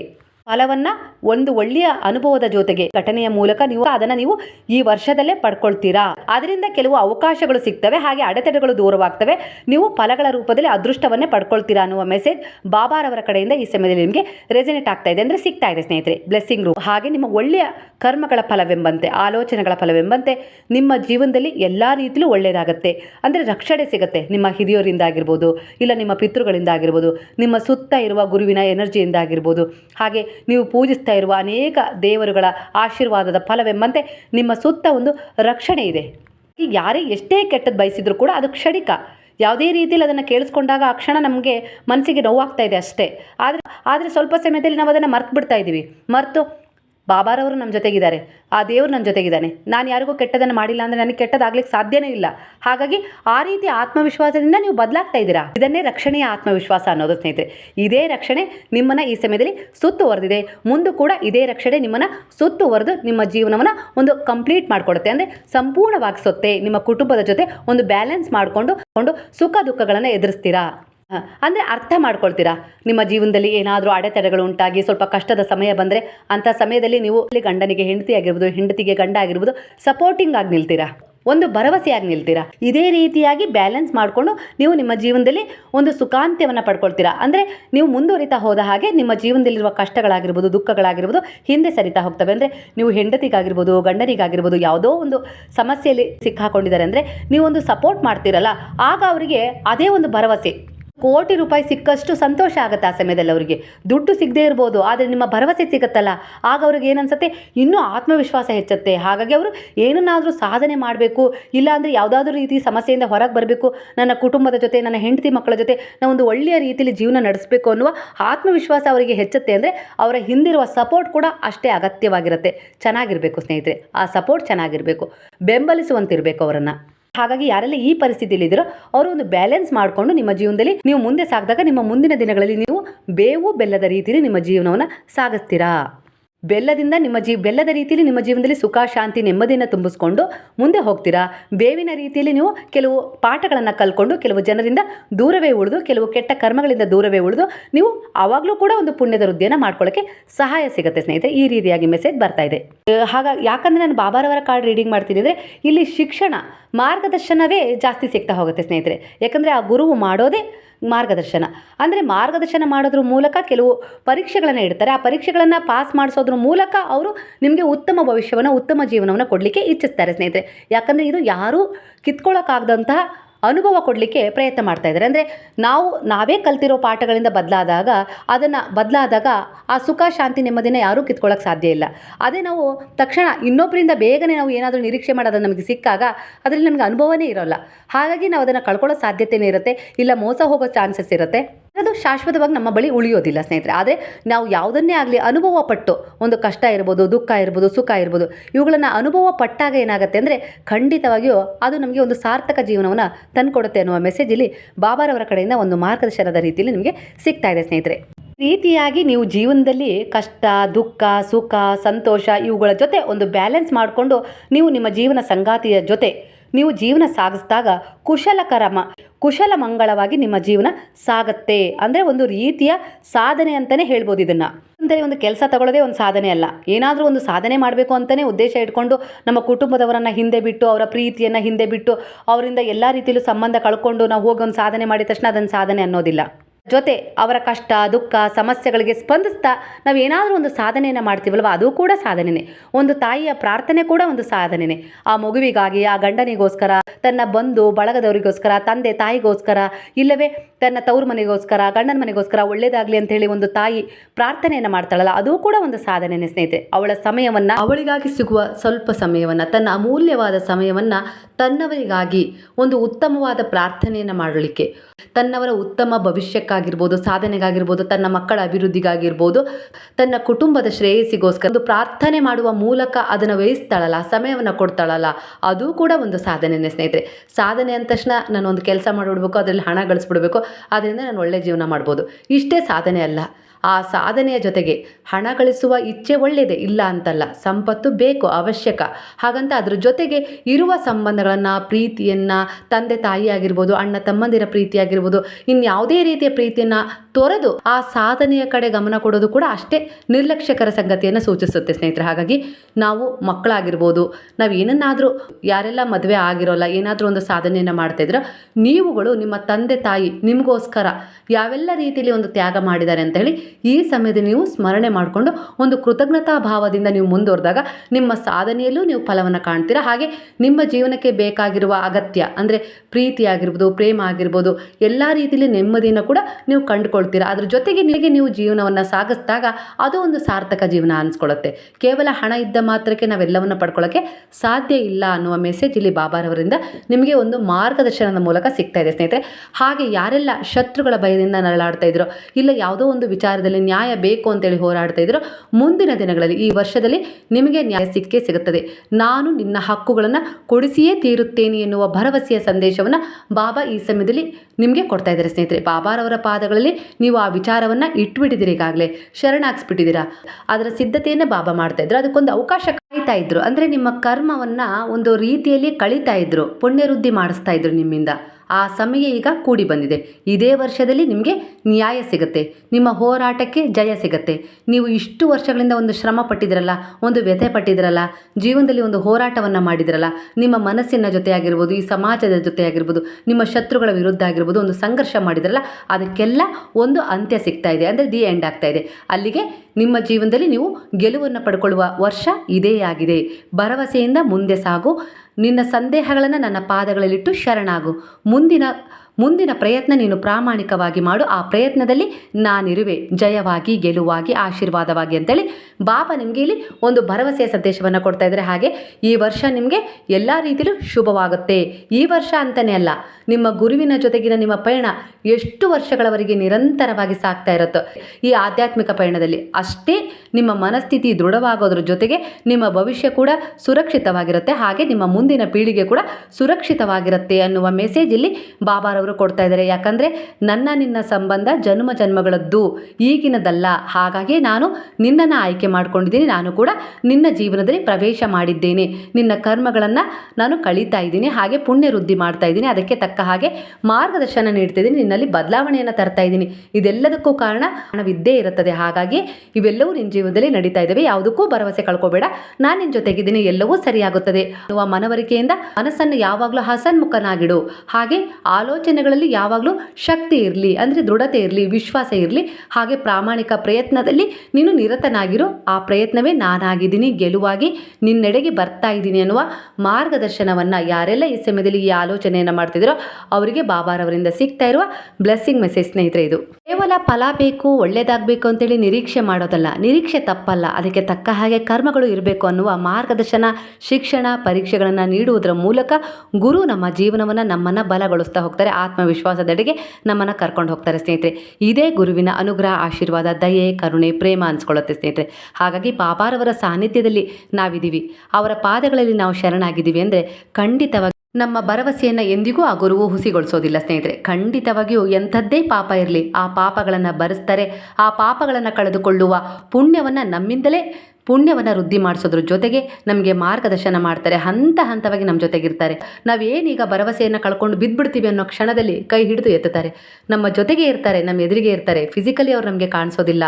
ಫಲವನ್ನ ಒಂದು ಒಳ್ಳೆಯ ಅನುಭವದ ಜೊತೆಗೆ ಘಟನೆಯ ಮೂಲಕ ನೀವು ಅದನ್ನು ನೀವು ಈ ವರ್ಷದಲ್ಲೇ ಪಡ್ಕೊಳ್ತೀರಾ. ಅದರಿಂದ ಕೆಲವು ಅವಕಾಶಗಳು ಸಿಗ್ತವೆ, ಹಾಗೆ ಅಡೆತಡೆಗಳು ದೂರವಾಗ್ತವೆ. ನೀವು ಫಲಗಳ ರೂಪದಲ್ಲಿ ಅದೃಷ್ಟವನ್ನೇ ಪಡ್ಕೊಳ್ತೀರಾ ಅನ್ನುವ ಮೆಸೇಜ್ ಬಾಬಾರವರ ಕಡೆಯಿಂದ ಈ ಸಮಯದಲ್ಲಿ ನಿಮಗೆ ರೆಸಿನೇಟ್ ಆಗ್ತಾ ಇದೆ ಅಂದ್ರೆ ಸಿಗ್ತಾ ಇದೆ ಸ್ನೇಹಿತರೆ. ಬ್ಲೆಸ್ಸಿಂಗ್ ರೂಪ ಹಾಗೆ ನಿಮ್ಮ ಒಳ್ಳೆಯ ಕರ್ಮಗಳ ಫಲವೆಂಬಂತೆ, ಆಲೋಚನೆಗಳ ಫಲವೆಂಬಂತೆ ನಿಮ್ಮ ಜೀವನದಲ್ಲಿ ಎಲ್ಲ ರೀತಿಯಲ್ಲೂ ಒಳ್ಳೆಯದಾಗುತ್ತೆ. ಅಂದರೆ ರಕ್ಷಣೆ ಸಿಗುತ್ತೆ ನಿಮ್ಮ ಹಿರಿಯರಿಂದ ಆಗಿರ್ಬೋದು ಇಲ್ಲ ನಿಮ್ಮ ಪಿತೃಗಳಿಂದ ಆಗಿರ್ಬೋದು ನಿಮ್ಮ ಸುತ್ತ ಇರುವ ಗುರುವಿನ ಎನರ್ಜಿಯಿಂದ ಆಗಿರ್ಬೋದು ಹಾಗೆ ನೀವು ಪೂಜಿಸ್ತಾ ಇರುವ ಅನೇಕ ದೇವರುಗಳ ಆಶೀರ್ವಾದದ ಫಲವೆಂಬಂತೆ ನಿಮ್ಮ ಸುತ್ತ ಒಂದು ರಕ್ಷಣೆ ಇದೆ. ಯಾರೇ ಎಷ್ಟೇ ಕೆಟ್ಟದ್ದು ಬಯಸಿದ್ರು ಕೂಡ ಅದು ಕ್ಷಣಿಕ. ಯಾವುದೇ ರೀತಿಯಲ್ಲಿ ಅದನ್ನು ಕೇಳಿಸ್ಕೊಂಡಾಗ ಆ ಕ್ಷಣ ನಮಗೆ ಮನಸ್ಸಿಗೆ ನೋವಾಗ್ತಾ ಇದೆ ಅಷ್ಟೇ. ಆದರೆ ಆದರೆ ಸ್ವಲ್ಪ ಸಮಯದಲ್ಲಿ ನಾವು ಅದನ್ನು ಮರ್ತು ಬಿಡ್ತಾ ಇದ್ದೀವಿ. ಮರೆತು ಬಾಬಾರವರು ನಮ್ಮ ಜೊತೆಗಿದ್ದಾರೆ. ಆ ದೇವರು ನನ್ನ ಜೊತೆಗಿದ್ದಾನೆ. ನಾನು ಯಾರಿಗೂ ಕೆಟ್ಟದನ್ನು ಮಾಡಿಲ್ಲ ಅಂದರೆ ನನಗೆ ಕೆಟ್ಟದಾಗ್ಲಿಕ್ಕೆ ಸಾಧ್ಯನೇ ಇಲ್ಲ. ಹಾಗಾಗಿ ಆ ರೀತಿ ಆತ್ಮವಿಶ್ವಾಸದಿಂದ ನೀವು ಬದಲಾಗ್ತಾ ಇದ್ದೀರಾ? ಇದನ್ನೇ ರಕ್ಷಣೆಯ ಆತ್ಮವಿಶ್ವಾಸ ಅನ್ನೋದು ಸ್ನೇಹಿತರೆ. ಇದೇ ರಕ್ಷಣೆ ನಿಮ್ಮನ್ನು ಈ ಸಮಯದಲ್ಲಿ ಸುತ್ತುವರೆದಿದೆ ಮುಂದೆ ಕೂಡ ಇದೇ ರಕ್ಷಣೆ ನಿಮ್ಮನ್ನು ಸುತ್ತುವರೆದು ನಿಮ್ಮ ಜೀವನವನ್ನು ಒಂದು ಕಂಪ್ಲೀಟ್ ಮಾಡಿಕೊಡುತ್ತೆ ಅಂದರೆ ಸಂಪೂರ್ಣವಾಗಿಸುತ್ತೆ ನಿಮ್ಮ ಕುಟುಂಬದ ಜೊತೆ ಒಂದು ಬ್ಯಾಲೆನ್ಸ್ ಮಾಡಿಕೊಂಡು ಕೊಂಡು ಸುಖ ದುಃಖಗಳನ್ನು ಎದುರಿಸ್ತೀರಾ? ಅಂದರೆ ಅರ್ಥ ಮಾಡ್ಕೊಳ್ತೀರಾ? ನಿಮ್ಮ ಜೀವನದಲ್ಲಿ ಏನಾದರೂ ಅಡೆತಡೆಗಳು ಉಂಟಾಗಿ ಸ್ವಲ್ಪ ಕಷ್ಟದ ಸಮಯ ಬಂದರೆ ಅಂಥ ಸಮಯದಲ್ಲಿ ನೀವು ಗಂಡನಿಗೆ ಹೆಂಡತಿ ಆಗಿರ್ಬೋದು, ಹೆಂಡತಿಗೆ ಗಂಡ ಆಗಿರ್ಬೋದು ಸಪೋರ್ಟಿಂಗ್ ಆಗಿ ನಿಲ್ತೀರಾ? ಒಂದು ಭರವಸೆಯಾಗಿ ನಿಲ್ತೀರಾ? ಇದೇ ರೀತಿಯಾಗಿ ಬ್ಯಾಲೆನ್ಸ್ ಮಾಡಿಕೊಂಡು ನೀವು ನಿಮ್ಮ ಜೀವನದಲ್ಲಿ ಒಂದು ಸುಖಾಂತ್ಯವನ್ನು ಪಡ್ಕೊಳ್ತೀರಾ? ಅಂದರೆ ನೀವು ಮುಂದುವರಿತಾ ಹೋದ ಹಾಗೆ ನಿಮ್ಮ ಜೀವನದಲ್ಲಿರುವ ಕಷ್ಟಗಳಾಗಿರ್ಬೋದು, ದುಃಖಗಳಾಗಿರ್ಬೋದು ಹಿಂದೆ ಸರಿತಾ ಹೋಗ್ತವೆ. ಅಂದರೆ ನೀವು ಹೆಂಡತಿಗಾಗಿರ್ಬೋದು, ಗಂಡನಿಗಾಗಿರ್ಬೋದು ಯಾವುದೋ ಒಂದು ಸಮಸ್ಯೆಯಲ್ಲಿ ಸಿಕ್ಕಾಕೊಂಡಿದ್ದಾರೆ. ಅಂದರೆ ನೀವೊಂದು ಸಪೋರ್ಟ್ ಮಾಡ್ತೀರಲ್ಲ, ಆಗ ಅವರಿಗೆ ಅದೇ ಒಂದು ಭರವಸೆ. ಕೋಟಿ ರೂಪಾಯಿ ಸಿಕ್ಕಷ್ಟು ಸಂತೋಷ ಆಗುತ್ತೆ ಆ ಸಮಯದಲ್ಲಿ ಅವರಿಗೆ. ದುಡ್ಡು ಸಿಗದೇ ಇರ್ಬೋದು, ಆದರೆ ನಿಮ್ಮ ಭರವಸೆ ಸಿಗುತ್ತಲ್ಲ. ಆಗ ಅವ್ರಿಗೆ ಏನನ್ಸುತ್ತೆ? ಇನ್ನೂ ಆತ್ಮವಿಶ್ವಾಸ ಹೆಚ್ಚುತ್ತೆ. ಹಾಗಾಗಿ ಅವರು ಏನನ್ನಾದರೂ ಸಾಧನೆ ಮಾಡಬೇಕು ಇಲ್ಲಾಂದರೆ ಯಾವುದಾದ್ರೂ ರೀತಿ ಸಮಸ್ಯೆಯಿಂದ ಹೊರಗೆ ಬರಬೇಕು. ನನ್ನ ಕುಟುಂಬದ ಜೊತೆ, ನನ್ನ ಹೆಂಡತಿ ಮಕ್ಕಳ ಜೊತೆ ನಾವು ಒಂದು ಒಳ್ಳೆಯ ರೀತಿಯಲ್ಲಿ ಜೀವನ ನಡೆಸಬೇಕು ಅನ್ನುವ ಆತ್ಮವಿಶ್ವಾಸ ಅವರಿಗೆ ಹೆಚ್ಚುತ್ತೆ ಅಂದರೆ ಅವರ ಹಿಂದಿರುವ ಸಪೋರ್ಟ್ ಕೂಡ ಅಷ್ಟೇ ಅಗತ್ಯವಾಗಿರುತ್ತೆ. ಚೆನ್ನಾಗಿರಬೇಕು ಸ್ನೇಹಿತರೆ, ಆ ಸಪೋರ್ಟ್ ಚೆನ್ನಾಗಿರಬೇಕು. ಬೆಂಬಲಿಸುವಂತಿರಬೇಕು ಅವರನ್ನು. ಹಾಗಾಗಿ ಯಾರೆಲ್ಲ ಈ ಪರಿಸ್ಥಿತಿಯಲ್ಲಿ ಇದ್ದೀರೋ ಅವರು ಒಂದು ಬ್ಯಾಲೆನ್ಸ್ ಮಾಡಿಕೊಂಡು ನಿಮ್ಮ ಜೀವನದಲ್ಲಿ ನೀವು ಮುಂದೆ ಸಾಗಿದಾಗ ನಿಮ್ಮ ಮುಂದಿನ ದಿನಗಳಲ್ಲಿ ನೀವು ಬೇವು ಬೆಲ್ಲದ ರೀತಿಯಲ್ಲಿ ನಿಮ್ಮ ಜೀವನವನ್ನು ಸಾಗಿಸ್ತೀರಾ? ಬೆಲ್ಲದಿಂದ ನಿಮ್ಮ ಜೀವ ಬೆಲ್ಲದ ರೀತಿಯಲ್ಲಿ ನಿಮ್ಮ ಜೀವನದಲ್ಲಿ ಸುಖ, ಶಾಂತಿ, ನೆಮ್ಮದಿಯನ್ನು ತುಂಬಿಸ್ಕೊಂಡು ಮುಂದೆ ಹೋಗ್ತೀರಾ? ಬೇವಿನ ರೀತಿಯಲ್ಲಿ ನೀವು ಕೆಲವು ಪಾಠಗಳನ್ನು ಕಲ್ಕೊಂಡು ಕೆಲವು ಜನರಿಂದ ದೂರವೇ ಉಳಿದು, ಕೆಲವು ಕೆಟ್ಟ ಕರ್ಮಗಳಿಂದ ದೂರವೇ ಉಳಿದು, ನೀವು ಆವಾಗಲೂ ಕೂಡ ಒಂದು ಪುಣ್ಯದ ವೃದ್ಧಿಯನ್ನು ಮಾಡ್ಕೊಳ್ಳೋಕ್ಕೆ ಸಹಾಯ ಸಿಗುತ್ತೆ ಸ್ನೇಹಿತರೆ. ಈ ರೀತಿಯಾಗಿ ಮೆಸೇಜ್ ಬರ್ತಾ ಇದೆ. ಹಾಗಾಗಿ ಯಾಕಂದರೆ ನಾನು ಬಾಬಾರವರ ಕಾರ್ಡ್ ರೀಡಿಂಗ್ ಮಾಡ್ತೀನಿ ಅಂದರೆ ಇಲ್ಲಿ ಶಿಕ್ಷಣ ಮಾರ್ಗದರ್ಶನವೇ ಜಾಸ್ತಿ ಸಿಗ್ತಾ ಹೋಗುತ್ತೆ ಸ್ನೇಹಿತರೆ. ಯಾಕಂದರೆ ಆ ಗುರುವು ಮಾಡೋದೇ ಮಾರ್ಗದರ್ಶನ. ಅಂದರೆ ಮಾರ್ಗದರ್ಶನ ಮಾಡೋದ್ರ ಮೂಲಕ ಕೆಲವು ಪರೀಕ್ಷೆಗಳನ್ನು ಇಡ್ತಾರೆ. ಆ ಪರೀಕ್ಷೆಗಳನ್ನು ಪಾಸ್ ಮಾಡಿಸೋದ್ರ ಮೂಲಕ ಅವರು ನಿಮಗೆ ಉತ್ತಮ ಭವಿಷ್ಯವನ್ನು, ಉತ್ತಮ ಜೀವನವನ್ನು ಕೊಡಲಿಕ್ಕೆ ಇಚ್ಛಿಸ್ತಾರೆ ಸ್ನೇಹಿತರೆ. ಯಾಕಂದರೆ ಇದು ಯಾರೂ ಕಿತ್ಕೊಳ್ಳೋಕ್ಕಾಗದಂತಹ ಅನುಭವ ಕೊಡಲಿಕ್ಕೆ ಪ್ರಯತ್ನ ಮಾಡ್ತಾ ಇದ್ದಾರೆ. ಅಂದರೆ ನಾವು, ನಾವೇ ಕಲ್ತಿರೋ ಪಾಠಗಳಿಂದ ಬದಲಾದಾಗ, ಅದನ್ನು ಬದಲಾದಾಗ ಆ ಸುಖ, ಶಾಂತಿ, ನೆಮ್ಮದಿನ ಯಾರೂ ಕಿತ್ಕೊಳ್ಳೋಕೆ ಸಾಧ್ಯ ಇಲ್ಲ. ಅದೇ ನಾವು ತಕ್ಷಣ ಇನ್ನೊಬ್ಬರಿಂದ ಬೇಗನೆ ನಾವು ಏನಾದರೂ ನಿರೀಕ್ಷೆ ಮಾಡೋದು ನಮಗೆ ಸಿಕ್ಕಾಗ ಅದರಲ್ಲಿ ನಮಗೆ ಅನುಭವನೇ ಇರೋಲ್ಲ. ಹಾಗಾಗಿ ನಾವು ಅದನ್ನು ಕಳ್ಕೊಳ್ಳೋ ಸಾಧ್ಯತೆಯೇ ಇರುತ್ತೆ. ಇಲ್ಲ ಮೋಸ ಹೋಗೋ ಚಾನ್ಸಸ್ ಇರುತ್ತೆ. ಅದು ಶಾಶ್ವತವಾಗಿ ನಮ್ಮ ಬಳಿ ಉಳಿಯೋದಿಲ್ಲ ಸ್ನೇಹಿತರೆ. ಆದರೆ ನಾವು ಯಾವುದನ್ನೇ ಆಗಲಿ ಅನುಭವ ಪಟ್ಟು ಒಂದು ಕಷ್ಟ ಇರ್ಬೋದು, ದುಃಖ ಇರ್ಬೋದು, ಸುಖ ಇರ್ಬೋದು, ಇವುಗಳನ್ನು ಅನುಭವ ಪಟ್ಟಾಗ ಏನಾಗುತ್ತೆ ಅಂದರೆ ಖಂಡಿತವಾಗಿಯೂ ಅದು ನಮಗೆ ಒಂದು ಸಾರ್ಥಕ ಜೀವನವನ್ನು ತಂದುಕೊಡುತ್ತೆ ಅನ್ನುವ ಮೆಸೇಜ್ ಇಲ್ಲಿ ಬಾಬಾರವರ ಕಡೆಯಿಂದ ಒಂದು ಮಾರ್ಗದರ್ಶನದ ರೀತಿಯಲ್ಲಿ ನಿಮಗೆ ಸಿಗ್ತಾ ಇದೆ ಸ್ನೇಹಿತರೆ. ರೀತಿಯಾಗಿ ನೀವು ಜೀವನದಲ್ಲಿ ಕಷ್ಟ, ದುಃಖ, ಸುಖ, ಸಂತೋಷ ಇವುಗಳ ಜೊತೆ ಒಂದು ಬ್ಯಾಲೆನ್ಸ್ ಮಾಡಿಕೊಂಡು ನೀವು ನಿಮ್ಮ ಜೀವನ ಸಂಗಾತಿಯ ಜೊತೆ ನೀವು ಜೀವನ ಸಾಗಿಸಿದಾಗ ಕುಶಲಕರ ಮ, ಕುಶಲ ಮಂಗಳವಾಗಿ ನಿಮ್ಮ ಜೀವನ ಸಾಗತ್ತೆ. ಅಂದರೆ ಒಂದು ರೀತಿಯ ಸಾಧನೆ ಅಂತಲೇ ಹೇಳ್ಬೋದು ಇದನ್ನು. ಅಂದರೆ ಒಂದು ಕೆಲಸ ತಗೊಳ್ಳೋದೇ ಒಂದು ಸಾಧನೆ ಅಲ್ಲ. ಏನಾದರೂ ಒಂದು ಸಾಧನೆ ಮಾಡಬೇಕು ಅಂತಲೇ ಉದ್ದೇಶ ಇಟ್ಕೊಂಡು ನಮ್ಮ ಕುಟುಂಬದವರನ್ನು ಹಿಂದೆ ಬಿಟ್ಟು, ಅವರ ಪ್ರೀತಿಯನ್ನು ಹಿಂದೆ ಬಿಟ್ಟು, ಅವರಿಂದ ಎಲ್ಲ ರೀತಿಯಲ್ಲೂ ಸಂಬಂಧ ಕಳ್ಕೊಂಡು ನಾವು ಹೋಗಿ ಒಂದು ಸಾಧನೆ ಮಾಡಿದ ತಕ್ಷಣ ಅದನ್ನು ಸಾಧನೆ ಅನ್ನೋದಿಲ್ಲ. ಜೊತೆ ಅವರ ಕಷ್ಟ, ದುಃಖ, ಸಮಸ್ಯೆಗಳಿಗೆ ಸ್ಪಂದಿಸ್ತಾ ನಾವು ಏನಾದರೂ ಒಂದು ಸಾಧನೆಯನ್ನು ಮಾಡ್ತೀವಲ್ವ? ಅದು ಕೂಡ ಸಾಧನೆನೇ. ಒಂದು ತಾಯಿಯ ಪ್ರಾರ್ಥನೆ ಕೂಡ ಒಂದು ಸಾಧನೆನೇ. ಆ ಮಗುವಿಗಾಗಿ, ಆ ಗಂಡನಿಗೋಸ್ಕರ, ತನ್ನ ಬಂಧು, ಬಳಗದವರಿಗೋಸ್ಕರ, ತಂದೆ ತಾಯಿಗೋಸ್ಕರ, ಇಲ್ಲವೇ ತನ್ನ ತವ್ರ ಮನೆಗೋಸ್ಕರ, ಗಂಡನ ಮನೆಗೋಸ್ಕರ ಒಳ್ಳೇದಾಗಲಿ ಅಂತ ಹೇಳಿ ಒಂದು ತಾಯಿ ಪ್ರಾರ್ಥನೆಯನ್ನು ಮಾಡ್ತಾಳಲ್ಲ, ಅದು ಕೂಡ ಒಂದು ಸಾಧನೆನೇ ಸ್ನೇಹಿತರೆ. ಅವಳ ಸಮಯವನ್ನು, ಅವಳಿಗಾಗಿ ಸಿಗುವ ಸ್ವಲ್ಪ ಸಮಯವನ್ನು, ತನ್ನ ಅಮೂಲ್ಯವಾದ ಸಮಯವನ್ನು ತನ್ನವರಿಗಾಗಿ ಒಂದು ಉತ್ತಮವಾದ ಪ್ರಾರ್ಥನೆಯನ್ನು ಮಾಡಲಿಕ್ಕೆ, ತನ್ನವರ ಉತ್ತಮ ಭವಿಷ್ಯಕ್ಕಾಗಿರ್ಬೋದು ಸಾಧನೆಗಾಗಿರ್ಬೋದು, ತನ್ನ ಮಕ್ಕಳ ಅಭಿವೃದ್ಧಿಗಾಗಿರ್ಬೋದು, ತನ್ನ ಕುಟುಂಬದ ಶ್ರೇಯಸ್ಸಿಗೋಸ್ಕರ ಒಂದು ಪ್ರಾರ್ಥನೆ ಮಾಡುವ ಮೂಲಕ ಅದನ್ನು ವಹಿಸ್ತಾಳಲ್ಲ ಸಮಯವನ್ನು ಕೊಡ್ತಾಳಲ್ಲ, ಅದು ಕೂಡ ಒಂದು ಸಾಧನೆನೇ ಸ್ನೇಹಿತರೆ. ಸಾಧನೆ ಅಂದ ತಕ್ಷಣ ನಾನು ಒಂದು ಕೆಲಸ ಮಾಡಿಬಿಡ್ಬೇಕು, ಅದರಲ್ಲಿ ಹಣ ಗಳಿಸ್ಬಿಡ್ಬೇಕು ಅದರಿಂದ ನಾನು ಒಳ್ಳೆ ಜೀವನ ಮಾಡ್ಬೋದು. ಇಷ್ಟೇ ಸಾಧನೆ ಅಲ್ಲ. ಆ ಸಾಧನೆಯ ಜೊತೆಗೆ ಹಣ ಗಳಿಸುವ ಇಚ್ಛೆ ಒಳ್ಳೆಯದೇ ಇಲ್ಲ ಅಂತಲ್ಲ, ಸಂಪತ್ತು ಬೇಕು, ಅವಶ್ಯಕ. ಹಾಗಂತ ಅದ್ರ ಜೊತೆಗೆ ಇರುವ ಸಂಬಂಧಗಳನ್ನು, ಪ್ರೀತಿಯನ್ನು, ತಂದೆ ತಾಯಿ ಆಗಿರ್ಬೋದು ಅಣ್ಣ ತಮ್ಮಂದಿರ ಪ್ರೀತಿಯಾಗಿರ್ಬೋದು, ಇನ್ಯಾವುದೇ ರೀತಿಯ ಪ್ರೀತಿಯನ್ನು ತೊರೆದು ಆ ಸಾಧನೆಯ ಕಡೆ ಗಮನ ಕೊಡೋದು ಕೂಡ ಅಷ್ಟೇ ನಿರ್ಲಕ್ಷ್ಯಕರ ಸಂಗತಿಯನ್ನು ಸೂಚಿಸುತ್ತೆ ಸ್ನೇಹಿತರೆ. ಹಾಗಾಗಿ ನಾವು ಮಕ್ಕಳಾಗಿರ್ಬೋದು, ನಾವು ಏನನ್ನಾದರೂ ಯಾರೆಲ್ಲ ಮದುವೆ ಆಗಿರೋಲ್ಲ, ಏನಾದರೂ ಒಂದು ಸಾಧನೆಯನ್ನು ಮಾಡ್ತಾಯಿದ್ರೆ ನೀವುಗಳು ನಿಮ್ಮ ತಂದೆ ತಾಯಿ ನಿಮಗೋಸ್ಕರ ಯಾವೆಲ್ಲ ರೀತಿಯಲ್ಲಿ ಒಂದು ತ್ಯಾಗ ಮಾಡಿದ್ದಾರೆ ಅಂತ ಹೇಳಿ ಈ ಸಮಯದಲ್ಲಿ ನೀವು ಸ್ಮರಣೆ ಮಾಡಿಕೊಂಡು ಒಂದು ಕೃತಜ್ಞತಾ ಭಾವದಿಂದ ನೀವು ಮುಂದುವರೆದಾಗ ನಿಮ್ಮ ಸಾಧನೆಯಲ್ಲೂ ನೀವು ಫಲವನ್ನು ಕಾಣ್ತೀರಾ. ಹಾಗೆ ನಿಮ್ಮ ಜೀವನಕ್ಕೆ ಬೇಕಾಗಿರುವ ಅಗತ್ಯ, ಅಂದರೆ ಪ್ರೀತಿ ಆಗಿರ್ಬೋದು, ಪ್ರೇಮ ಆಗಿರ್ಬೋದು, ಎಲ್ಲ ರೀತಿಯಲ್ಲಿ ನೆಮ್ಮದಿಯನ್ನು ಕೂಡ ನೀವು ಕಂಡುಕೊಳ್ತೀರಾ. ಅದ್ರ ಜೊತೆಗೆ ನಿಮಗೆ ನೀವು ಜೀವನವನ್ನು ಸಾಗಿಸಿದಾಗ ಅದು ಒಂದು ಸಾರ್ಥಕ ಜೀವನ ಅನಿಸ್ಕೊಳ್ಳುತ್ತೆ. ಕೇವಲ ಹಣ ಇದ್ದ ಮಾತ್ರಕ್ಕೆ ನಾವೆಲ್ಲವನ್ನು ಪಡ್ಕೊಳ್ಳೋಕ್ಕೆ ಸಾಧ್ಯ ಇಲ್ಲ ಅನ್ನುವ ಮೆಸೇಜ್ ಇಲ್ಲಿ ಬಾಬಾರವರಿಂದ ನಿಮಗೆ ಒಂದು ಮಾರ್ಗದರ್ಶನದ ಮೂಲಕ ಸಿಗ್ತಾ ಇದೆ ಸ್ನೇಹಿತರೆ. ಹಾಗೆ ಯಾರೆಲ್ಲ ಶತ್ರುಗಳ ಭಯದಿಂದ ನರಳಾಡ್ತಾ ಇದ್ರೋ, ಇಲ್ಲ ಯಾವುದೋ ಒಂದು ವಿಚಾರದಲ್ಲಿ ನ್ಯಾಯ ಬೇಕು ಅಂತೇಳಿ ಹೋರಾಡ್ತಾ ಇದ್ರು, ಮುಂದಿನ ದಿನಗಳಲ್ಲಿ ಈ ವರ್ಷದಲ್ಲಿ ನಿಮಗೆ ನ್ಯಾಯ ಸಿಕ್ಕೇ ಸಿಗುತ್ತದೆ. ನಾನು ನಿನ್ನ ಹಕ್ಕುಗಳನ್ನು ಕೊಡಿಸಿಯೇ ತೀರುತ್ತೇನೆ ಎನ್ನುವ ಭರವಸೆಯ ಸಂದೇಶವನ್ನು ಬಾಬಾ ಈ ಸಮಯದಲ್ಲಿ ನಿಮಗೆ ಕೊಡ್ತಾ ಇದ್ದಾರೆ ಸ್ನೇಹಿತರೆ. ಬಾಬಾರವರ ಪಾದಗಳಲ್ಲಿ ನೀವು ಆ ವಿಚಾರವನ್ನು ಇಟ್ಬಿಟ್ಟಿದ್ದೀರಿ ಈಗಾಗಲೇ. ಶರಣಾಗಿಸ್ಬಿಟ್ಟಿದ್ದೀರಾ? ಅದರ ಸಿದ್ಧತೆಯನ್ನು ಬಾಬಾ ಮಾಡ್ತಾ ಇದ್ರು. ಅದಕ್ಕೊಂದು ಅವಕಾಶ ಕಾಯ್ತಾ ಇದ್ರು. ಅಂದರೆ ನಿಮ್ಮ ಕರ್ಮವನ್ನು ಒಂದು ರೀತಿಯಲ್ಲಿ ಕಳೀತಾ ಇದ್ರು. ಪುಣ್ಯವೃದ್ಧಿ ಮಾಡಿಸ್ತಾ ಇದ್ರು ನಿಮ್ಮಿಂದ. ಆ ಸಮಯ ಈಗ ಕೂಡಿ ಬಂದಿದೆ. ಇದೇ ವರ್ಷದಲ್ಲಿ ನಿಮಗೆ ನ್ಯಾಯ ಸಿಗುತ್ತೆ. ನಿಮ್ಮ ಹೋರಾಟಕ್ಕೆ ಜಯ ಸಿಗುತ್ತೆ. ನೀವು ಇಷ್ಟು ವರ್ಷಗಳಿಂದ ಒಂದು ಶ್ರಮ ಪಟ್ಟಿದ್ರಲ್ಲ ಒಂದು ವ್ಯಥೆ ಪಟ್ಟಿದ್ರಲ್ಲ ಜೀವನದಲ್ಲಿ ಒಂದು ಹೋರಾಟವನ್ನು ಮಾಡಿದ್ರಲ್ಲ ನಿಮ್ಮ ಮನಸ್ಸಿನ ಜೊತೆ ಆಗಿರ್ಬೋದು ಈ ಸಮಾಜದ ಜೊತೆ ಆಗಿರ್ಬೋದು ನಿಮ್ಮ ಶತ್ರುಗಳ ವಿರುದ್ಧ ಆಗಿರ್ಬೋದು ಒಂದು ಸಂಘರ್ಷ ಮಾಡಿದ್ರಲ್ಲ ಅದಕ್ಕೆಲ್ಲ ಒಂದು ಅಂತ್ಯ ಸಿಗ್ತಾ ಇದೆ. ಅಂದರೆ ದಿ ಎಂಡ್ ಆಗ್ತಾ ಇದೆ. ಅಲ್ಲಿಗೆ ನಿಮ್ಮ ಜೀವನದಲ್ಲಿ ನೀವು ಗೆಲುವನ್ನು ಪಡ್ಕೊಳ್ಳುವ ವರ್ಷ ಇದೇ ಆಗಿದೆ. ಭರವಸೆಯಿಂದ ಮುಂದೆ ಸಾಗು. ನಿನ್ನ ಸಂದೇಹಗಳನ್ನು ನನ್ನ ಪಾದಗಳಲ್ಲಿಟ್ಟು ಶರಣಾಗು. ಮುಂದಿನ ಮುಂದಿನ ಪ್ರಯತ್ನ ನೀನು ಪ್ರಾಮಾಣಿಕವಾಗಿ ಮಾಡು. ಆ ಪ್ರಯತ್ನದಲ್ಲಿ ನಾನಿರುವೆ. ಜಯವಾಗಿ, ಗೆಲುವಾಗಿ, ಆಶೀರ್ವಾದವಾಗಿ ಅಂತೇಳಿ ಬಾಬಾ ನಿಮಗೆ ಇಲ್ಲಿ ಒಂದು ಭರವಸೆಯ ಸಂದೇಶವನ್ನು ಕೊಡ್ತಾ ಇದ್ದಾರೆ. ಹಾಗೆ ಈ ವರ್ಷ ನಿಮಗೆ ಎಲ್ಲ ರೀತಿಯಲ್ಲೂ ಶುಭವಾಗುತ್ತೆ. ಈ ವರ್ಷ ಅಂತಲೇ ಅಲ್ಲ, ನಿಮ್ಮ ಗುರುವಿನ ಜೊತೆಗಿನ ನಿಮ್ಮ ಪಯಣ ಎಷ್ಟು ವರ್ಷಗಳವರೆಗೆ ನಿರಂತರವಾಗಿ ಸಾಗ್ತಾ ಇರುತ್ತೋ ಈ ಆಧ್ಯಾತ್ಮಿಕ ಪಯಣದಲ್ಲಿ ಅಷ್ಟೇ ನಿಮ್ಮ ಮನಸ್ಥಿತಿ ದೃಢವಾಗೋದ್ರ ಜೊತೆಗೆ ನಿಮ್ಮ ಭವಿಷ್ಯ ಕೂಡ ಸುರಕ್ಷಿತವಾಗಿರುತ್ತೆ. ಹಾಗೆ ನಿಮ್ಮ ಮುಂದಿನ ಪೀಳಿಗೆ ಕೂಡ ಸುರಕ್ಷಿತವಾಗಿರುತ್ತೆ ಅನ್ನುವ ಮೆಸೇಜ್ ಇಲ್ಲಿ ಬಾಬಾರವರು ಕೊಡ್ತಾ ಇದ್ದಾರೆ. ಯಾಕಂದರೆ ನನ್ನ ನಿನ್ನ ಸಂಬಂಧ ಜನ್ಮ ಜನ್ಮಗಳದ್ದು ಈಗಿನದಲ್ಲ. ಹಾಗಾಗಿ ನಾನು ನಿನ್ನನ್ನು ಆಯ್ಕೆ ಮಾಡ್ಕೊಂಡಿದ್ದೀನಿ. ನಾನು ಕೂಡ ನಿನ್ನ ಜೀವನದಲ್ಲಿ ಪ್ರವೇಶ ಮಾಡಿದ್ದೇನೆ. ನಿನ್ನ ಕರ್ಮಗಳನ್ನು ನಾನು ಕಳೀತಾ ಇದ್ದೀನಿ. ಹಾಗೆ ಪುಣ್ಯ ವೃದ್ಧಿ ಮಾಡ್ತಾ ಇದ್ದೀನಿ. ಅದಕ್ಕೆ ತಕ್ಕ ಹಾಗೆ ಮಾರ್ಗದರ್ಶನ ನೀಡ್ತಾ ಇದ್ದೀನಿ ನಿನ್ನಲ್ಲಿ ಬದಲಾವಣೆಯನ್ನು ತರ್ತಾ ಇದ್ದೀನಿ. ಇದೆಲ್ಲದಕ್ಕೂ ಕಾರಣ ಹಣವಿದ್ದೇ ಇರುತ್ತದೆ. ಹಾಗಾಗಿ ಇವೆಲ್ಲವೂ ನಿನ್ನ ಜೀವನದಲ್ಲಿ ನಡೀತಾ ಇದ್ದಾವೆ, ಯಾವುದಕ್ಕೂ ಭರವಸೆ ಕಳ್ಕೋಬೇಡ. ನಾನು ನಿನ್ನ ಜೊತೆಗಿದ್ದೀನಿ, ಎಲ್ಲವೂ ಸರಿಯಾಗುತ್ತದೆ. ಅನ್ನುವ ಮನವರಿಕೆಯಿಂದ ಮನಸ್ಸನ್ನು ಯಾವಾಗಲೂ ಹಸನ್ಮುಖನಾಗಿಡು ಹಾಗೆ ಆಲೋಚನೆಗಳಲ್ಲಿ ಯಾವಾಗಲೂ ಶಕ್ತಿ ಇರಲಿ, ಅಂದರೆ ದೃಢತೆ ಇರಲಿ, ವಿಶ್ವಾಸ ಇರಲಿ, ಹಾಗೆ ಪ್ರಾಮಾಣಿಕ ಪ್ರಯತ್ನದಲ್ಲಿ ನೀನು ನಿರತನಾಗಿರು. ಆ ಪ್ರಯತ್ನವೇ ನಾನಾಗಿದ್ದೀನಿ, ಗೆಲುವಾಗಿ ನಿನ್ನೆಡೆಗೆ ಬರ್ತಾ ಇದ್ದೀನಿ ಅನ್ನುವ ಮಾರ್ಗದರ್ಶನವನ್ನು ಯಾರೆಲ್ಲ ಈ ಸಮಯದಲ್ಲಿ ಈ ಆಲೋಚನೆಯನ್ನು ಮಾಡ್ತಿದ್ದೀರೋ ಅವರಿಗೆ ಬಾಬಾರವರಿಂದ ಸಿಗ್ತಾ ಇರುವ ಬ್ಲೆಸ್ಸಿಂಗ್ ಮೆಸೇಜ್ ಸ್ನೇಹಿತರೆ ಇದು. ಕೇವಲ ಫಲ ಬೇಕು, ಒಳ್ಳೇದಾಗಬೇಕು ಅಂತೇಳಿ ನಿರೀಕ್ಷೆ ಮಾಡೋದಲ್ಲ. ನಿರೀಕ್ಷೆ ತಪ್ಪಲ್ಲ, ಅದಕ್ಕೆ ತಕ್ಕ ಹಾಗೆ ಕರ್ಮಗಳು ಇರಬೇಕು ಅನ್ನುವ ಮಾರ್ಗದರ್ಶನ, ಶಿಕ್ಷಣ, ಪರೀಕ್ಷೆಗಳನ್ನು ನೀಡುವುದರ ಮೂಲಕ ಗುರು ನಮ್ಮ ಜೀವನವನ್ನು ನಮ್ಮನ್ನು ಬಲಗೊಳಿಸ್ತಾ ಹೋಗ್ತಾರೆ ಆತ್ಮವಿಶ್ವಾಸದೆಡೆಗೆ ನಮ್ಮನ್ನು ಕರ್ಕೊಂಡು ಹೋಗ್ತಾರೆ ಸ್ನೇಹಿತರೆ. ಇದೇ ಗುರುವಿನ ಅನುಗ್ರಹ, ಆಶೀರ್ವಾದ, ದಯೆ, ಕರುಣೆ, ಪ್ರೇಮ ಅನ್ಸ್ಕೊಳ್ಳುತ್ತೆ ಸ್ನೇಹಿತರೆ. ಹಾಗಾಗಿ ಬಾಬಾರವರ ಸಾನ್ನಿಧ್ಯದಲ್ಲಿ ನಾವಿದ್ದೀವಿ. ಅವರ ಪಾದಗಳಲ್ಲಿ ನಾವು ಶರಣಾಗಿದ್ದೀವಿ ಅಂದರೆ ಖಂಡಿತವಾಗಿ ನಮ್ಮ ಭರವಸೆಯನ್ನು ಎಂದಿಗೂ ಆ ಗುರುವು ಹುಸಿಗೊಳಿಸೋದಿಲ್ಲ ಸ್ನೇಹಿತರೆ. ಖಂಡಿತವಾಗಿಯೂ ಎಂಥದ್ದೇ ಪಾಪ ಇರಲಿ, ಆ ಪಾಪಗಳನ್ನು ಬರೆಸ್ತಾರೆ, ಆ ಪಾಪಗಳನ್ನು ಕಳೆದುಕೊಳ್ಳುವ ಪುಣ್ಯವನ್ನು ನಮ್ಮಿಂದಲೇ, ಪುಣ್ಯವನ್ನು ವೃದ್ಧಿ ಮಾಡಿಸೋದ್ರ ಜೊತೆಗೆ ನಮಗೆ ಮಾರ್ಗದರ್ಶನ ಮಾಡ್ತಾರೆ, ಹಂತ ಹಂತವಾಗಿ ನಮ್ಮ ಜೊತೆಗಿರ್ತಾರೆ. ನಾವೇನೀಗ ಭರವಸೆಯನ್ನು ಕಳ್ಕೊಂಡು ಬಿದ್ದುಬಿಡ್ತೀವಿ ಅನ್ನೋ ಕ್ಷಣದಲ್ಲಿ ಕೈ ಹಿಡಿದು ಎತ್ತುತ್ತಾರೆ. ನಮ್ಮ ಜೊತೆಗೆ ಇರ್ತಾರೆ, ನಮ್ಮ ಎದುರಿಗೆ ಇರ್ತಾರೆ ಫಿಸಿಕಲಿ ಅವ್ರು ನಮಗೆ ಕಾಣಿಸೋದಿಲ್ಲ.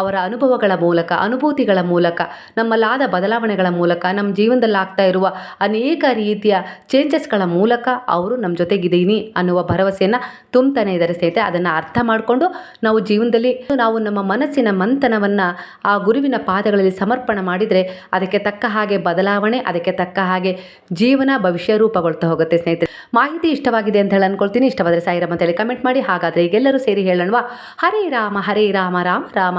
ಅವರ ಅನುಭವಗಳ ಮೂಲಕ, ಅನುಭೂತಿಗಳ ಮೂಲಕ, ನಮ್ಮಲ್ಲಾದ ಬದಲಾವಣೆಗಳ ಮೂಲಕ ನಮ್ಮ ಜೀವನದಲ್ಲಿ ಆಗ್ತಾ ಇರುವ ಅನೇಕ ರೀತಿಯ ಚೇಂಜಸ್ಗಳ ಮೂಲಕ ಅವರು ನಮ್ಮ ಜೊತೆಗಿದ್ದೀನಿ ಅನ್ನುವ ಭರವಸೆಯನ್ನು ತುಂಬ್ತಾನೆ ಇದ್ದಾರೆ ಸ್ನೇಹಿತರೆ. ಅದನ್ನು ಅರ್ಥ ಮಾಡಿಕೊಂಡು ನಾವು ಜೀವನದಲ್ಲಿ ನಾವು ನಮ್ಮ ಮನಸ್ಸಿನ ಮಂಥನವನ್ನು ಆ ಗುರುವಿನ ಪಾದಗಳಲ್ಲಿ ಸಮರ್ಪಣೆ ಮಾಡಿದರೆ ಅದಕ್ಕೆ ತಕ್ಕ ಹಾಗೆ ಬದಲಾವಣೆ, ಅದಕ್ಕೆ ತಕ್ಕ ಹಾಗೆ ಜೀವನ ಭವಿಷ್ಯ ರೂಪಗೊಳ್ತಾ ಹೋಗುತ್ತೆ ಸ್ನೇಹಿತರೆ. ಮಾಹಿತಿ ಇಷ್ಟವಾಗಿದೆ ಅಂತ ಹೇಳಿ ಅನ್ಕೊಳ್ತೀನಿ. ಇಷ್ಟವಾದರೆ ಸಾಯಿರಾಮ್ ಅಂತೇಳಿ ಕಮೆಂಟ್ ಮಾಡಿ. ಹಾಗಾದರೆ ಈಗೆಲ್ಲರೂ ಸೇರಿ ಹೇಳೋಣವಾ? ಹರೇ ರಾಮ ಹರೇ ರಾಮ ರಾಮ ರಾಮ